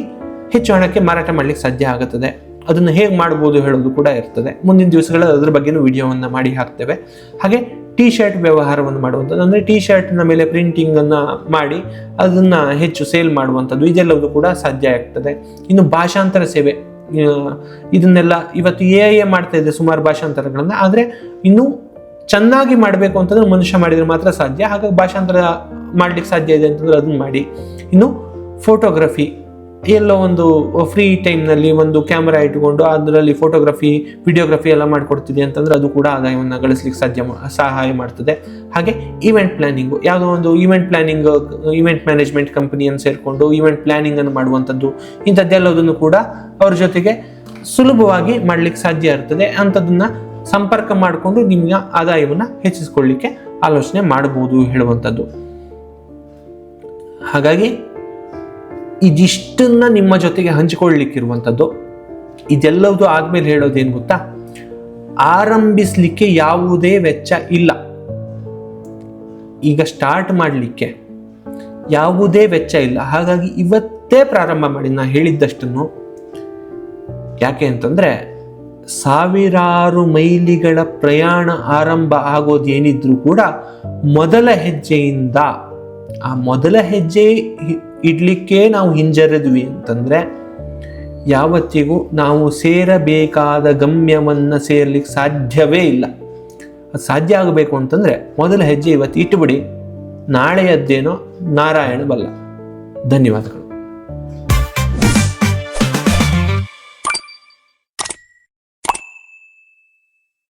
ಹೆಚ್ಚು ಹಣಕ್ಕೆ ಮಾರಾಟ ಮಾಡಲಿಕ್ಕೆ ಸಾಧ್ಯ ಆಗುತ್ತದೆ. ಅದನ್ನು ಹೇಗೆ ಮಾಡ್ಬೋದು ಹೇಳೋದು ಕೂಡ ಇರ್ತದೆ. ಮುಂದಿನ ದಿವಸಗಳಲ್ಲಿ ಅದರ ಬಗ್ಗೆನೂ ವಿಡಿಯೋವನ್ನು ಮಾಡಿ ಹಾಕ್ತೇವೆ. ಹಾಗೆ ಟಿ ಶರ್ಟ್ ವ್ಯವಹಾರವನ್ನು ಮಾಡುವಂಥದ್ದು. ಅಂದರೆ ಟಿ ಶರ್ಟ್ನ ಮೇಲೆ ಪ್ರಿಂಟಿಂಗನ್ನು ಮಾಡಿ ಅದನ್ನು ಹೆಚ್ಚು ಸೇಲ್ ಮಾಡುವಂಥದ್ದು. ಇದೆಲ್ಲವೂ ಕೂಡ ಸಾಧ್ಯ ಆಗ್ತದೆ. ಇನ್ನು ಭಾಷಾಂತರ ಸೇವೆ ಇದನ್ನೆಲ್ಲ ಇವತ್ತು ಎ ಐ ಮಾಡ್ತಾ ಇದೆ ಸುಮಾರು ಭಾಷಾಂತರಗಳನ್ನು. ಆದರೆ ಇನ್ನೂ ಚೆನ್ನಾಗಿ ಮಾಡಬೇಕು ಅಂತಂದ್ರೆ ಮನುಷ್ಯ ಮಾಡಿದ್ರೆ ಮಾತ್ರ ಸಾಧ್ಯ. ಹಾಗಾಗಿ ಭಾಷಾಂತರ ಮಾಡ್ಲಿಕ್ಕೆ ಸಾಧ್ಯ ಇದೆ ಅಂತಂದ್ರೆ ಅದನ್ನ ಮಾಡಿ. ಇನ್ನು ಫೋಟೋಗ್ರಫಿ ಎಲ್ಲೋ ಒಂದು ಫ್ರೀ ಟೈಮ್ನಲ್ಲಿ ಒಂದು ಕ್ಯಾಮ್ರಾ ಇಟ್ಕೊಂಡು ಅದರಲ್ಲಿ ಫೋಟೋಗ್ರಫಿ ವಿಡಿಯೋಗ್ರಫಿ ಎಲ್ಲ ಮಾಡ್ಕೊಡ್ತಿದೆ ಅಂತಂದ್ರೆ ಅದು ಕೂಡ ಆದಾಯವನ್ನು ಗಳಿಸ್ಲಿಕ್ಕೆ ಸಾಧ್ಯ ಸಹಾಯ ಮಾಡ್ತದೆ. ಹಾಗೆ ಈವೆಂಟ್ ಪ್ಲಾನಿಂಗು ಯಾವುದೋ ಒಂದು ಈವೆಂಟ್ ಪ್ಲಾನಿಂಗ್ ಈವೆಂಟ್ ಮ್ಯಾನೇಜ್ಮೆಂಟ್ ಕಂಪನಿಯನ್ನು ಸೇರಿಕೊಂಡು ಈವೆಂಟ್ ಪ್ಲಾನಿಂಗ್ ಅನ್ನು ಮಾಡುವಂಥದ್ದು, ಇಂಥದ್ದೆಲ್ಲದನ್ನು ಕೂಡ ಅವ್ರ ಜೊತೆಗೆ ಸುಲಭವಾಗಿ ಮಾಡ್ಲಿಕ್ಕೆ ಸಾಧ್ಯ ಇರ್ತದೆ. ಅಂಥದ್ದನ್ನು ಸಂಪರ್ಕ ಮಾಡಿಕೊಂಡು ನಿಮ್ಮ ಆದಾಯವನ್ನು ಹೆಚ್ಚಿಸ್ಕೊಳ್ಳಿಕ್ಕೆ ಆಲೋಚನೆ ಮಾಡಬಹುದು ಹೇಳುವಂಥದ್ದು. ಹಾಗಾಗಿ ಇದಿಷ್ಟನ್ನ ನಿಮ್ಮ ಜೊತೆಗೆ ಹಂಚಿಕೊಳ್ಳಿಕ್ಕಿರುವಂಥದ್ದು. ಇದೆಲ್ಲವುದು ಆದ್ಮೇಲೆ ಹೇಳೋದೇನು ಗೊತ್ತಾ? ಆರಂಭಿಸಲಿಕ್ಕೆ ಯಾವುದೇ ವೆಚ್ಚ ಇಲ್ಲ. ಈಗ ಸ್ಟಾರ್ಟ್ ಮಾಡಲಿಕ್ಕೆ ಯಾವುದೇ ವೆಚ್ಚ ಇಲ್ಲ. ಹಾಗಾಗಿ ಇವತ್ತೇ ಪ್ರಾರಂಭ ಮಾಡಿ. ನಾ ಹೇಳಿದ್ದಷ್ಟನ್ನು ಯಾಕೆ ಅಂತಂದ್ರೆ, ಸಾವಿರಾರು ಮೈಲಿಗಳ ಪ್ರಯಾಣ ಆರಂಭ ಆಗೋದು ಏನಿದ್ರು ಕೂಡ ಮೊದಲ ಹೆಜ್ಜೆಯಿಂದ, ಆ ಮೊದಲ ಹೆಜ್ಜೆ ಇಡ್ಲಿಕ್ಕೆ ನಾವು ಹಿಂಜರಿದ್ವಿ ಅಂತಂದ್ರೆ, ಯಾವತ್ತಿಗೂ ನಾವು ಸೇರಬೇಕಾದ ಗಮ್ಯವನ್ನ ಸೇರ್ಲಿಕ್ಕೆ ಸಾಧ್ಯವೇ ಇಲ್ಲ. ಅದು ಸಾಧ್ಯ ಆಗಬೇಕು ಅಂತಂದ್ರೆ, ಮೊದಲ ಹೆಜ್ಜೆ ಇವತ್ತು ಇಟ್ಟುಬಿಡಿ ನಾಳೆಯದ್ದೇನೋ ನಾರಾಯಣ ಬಲ್ಲ. ಧನ್ಯವಾದಗಳು.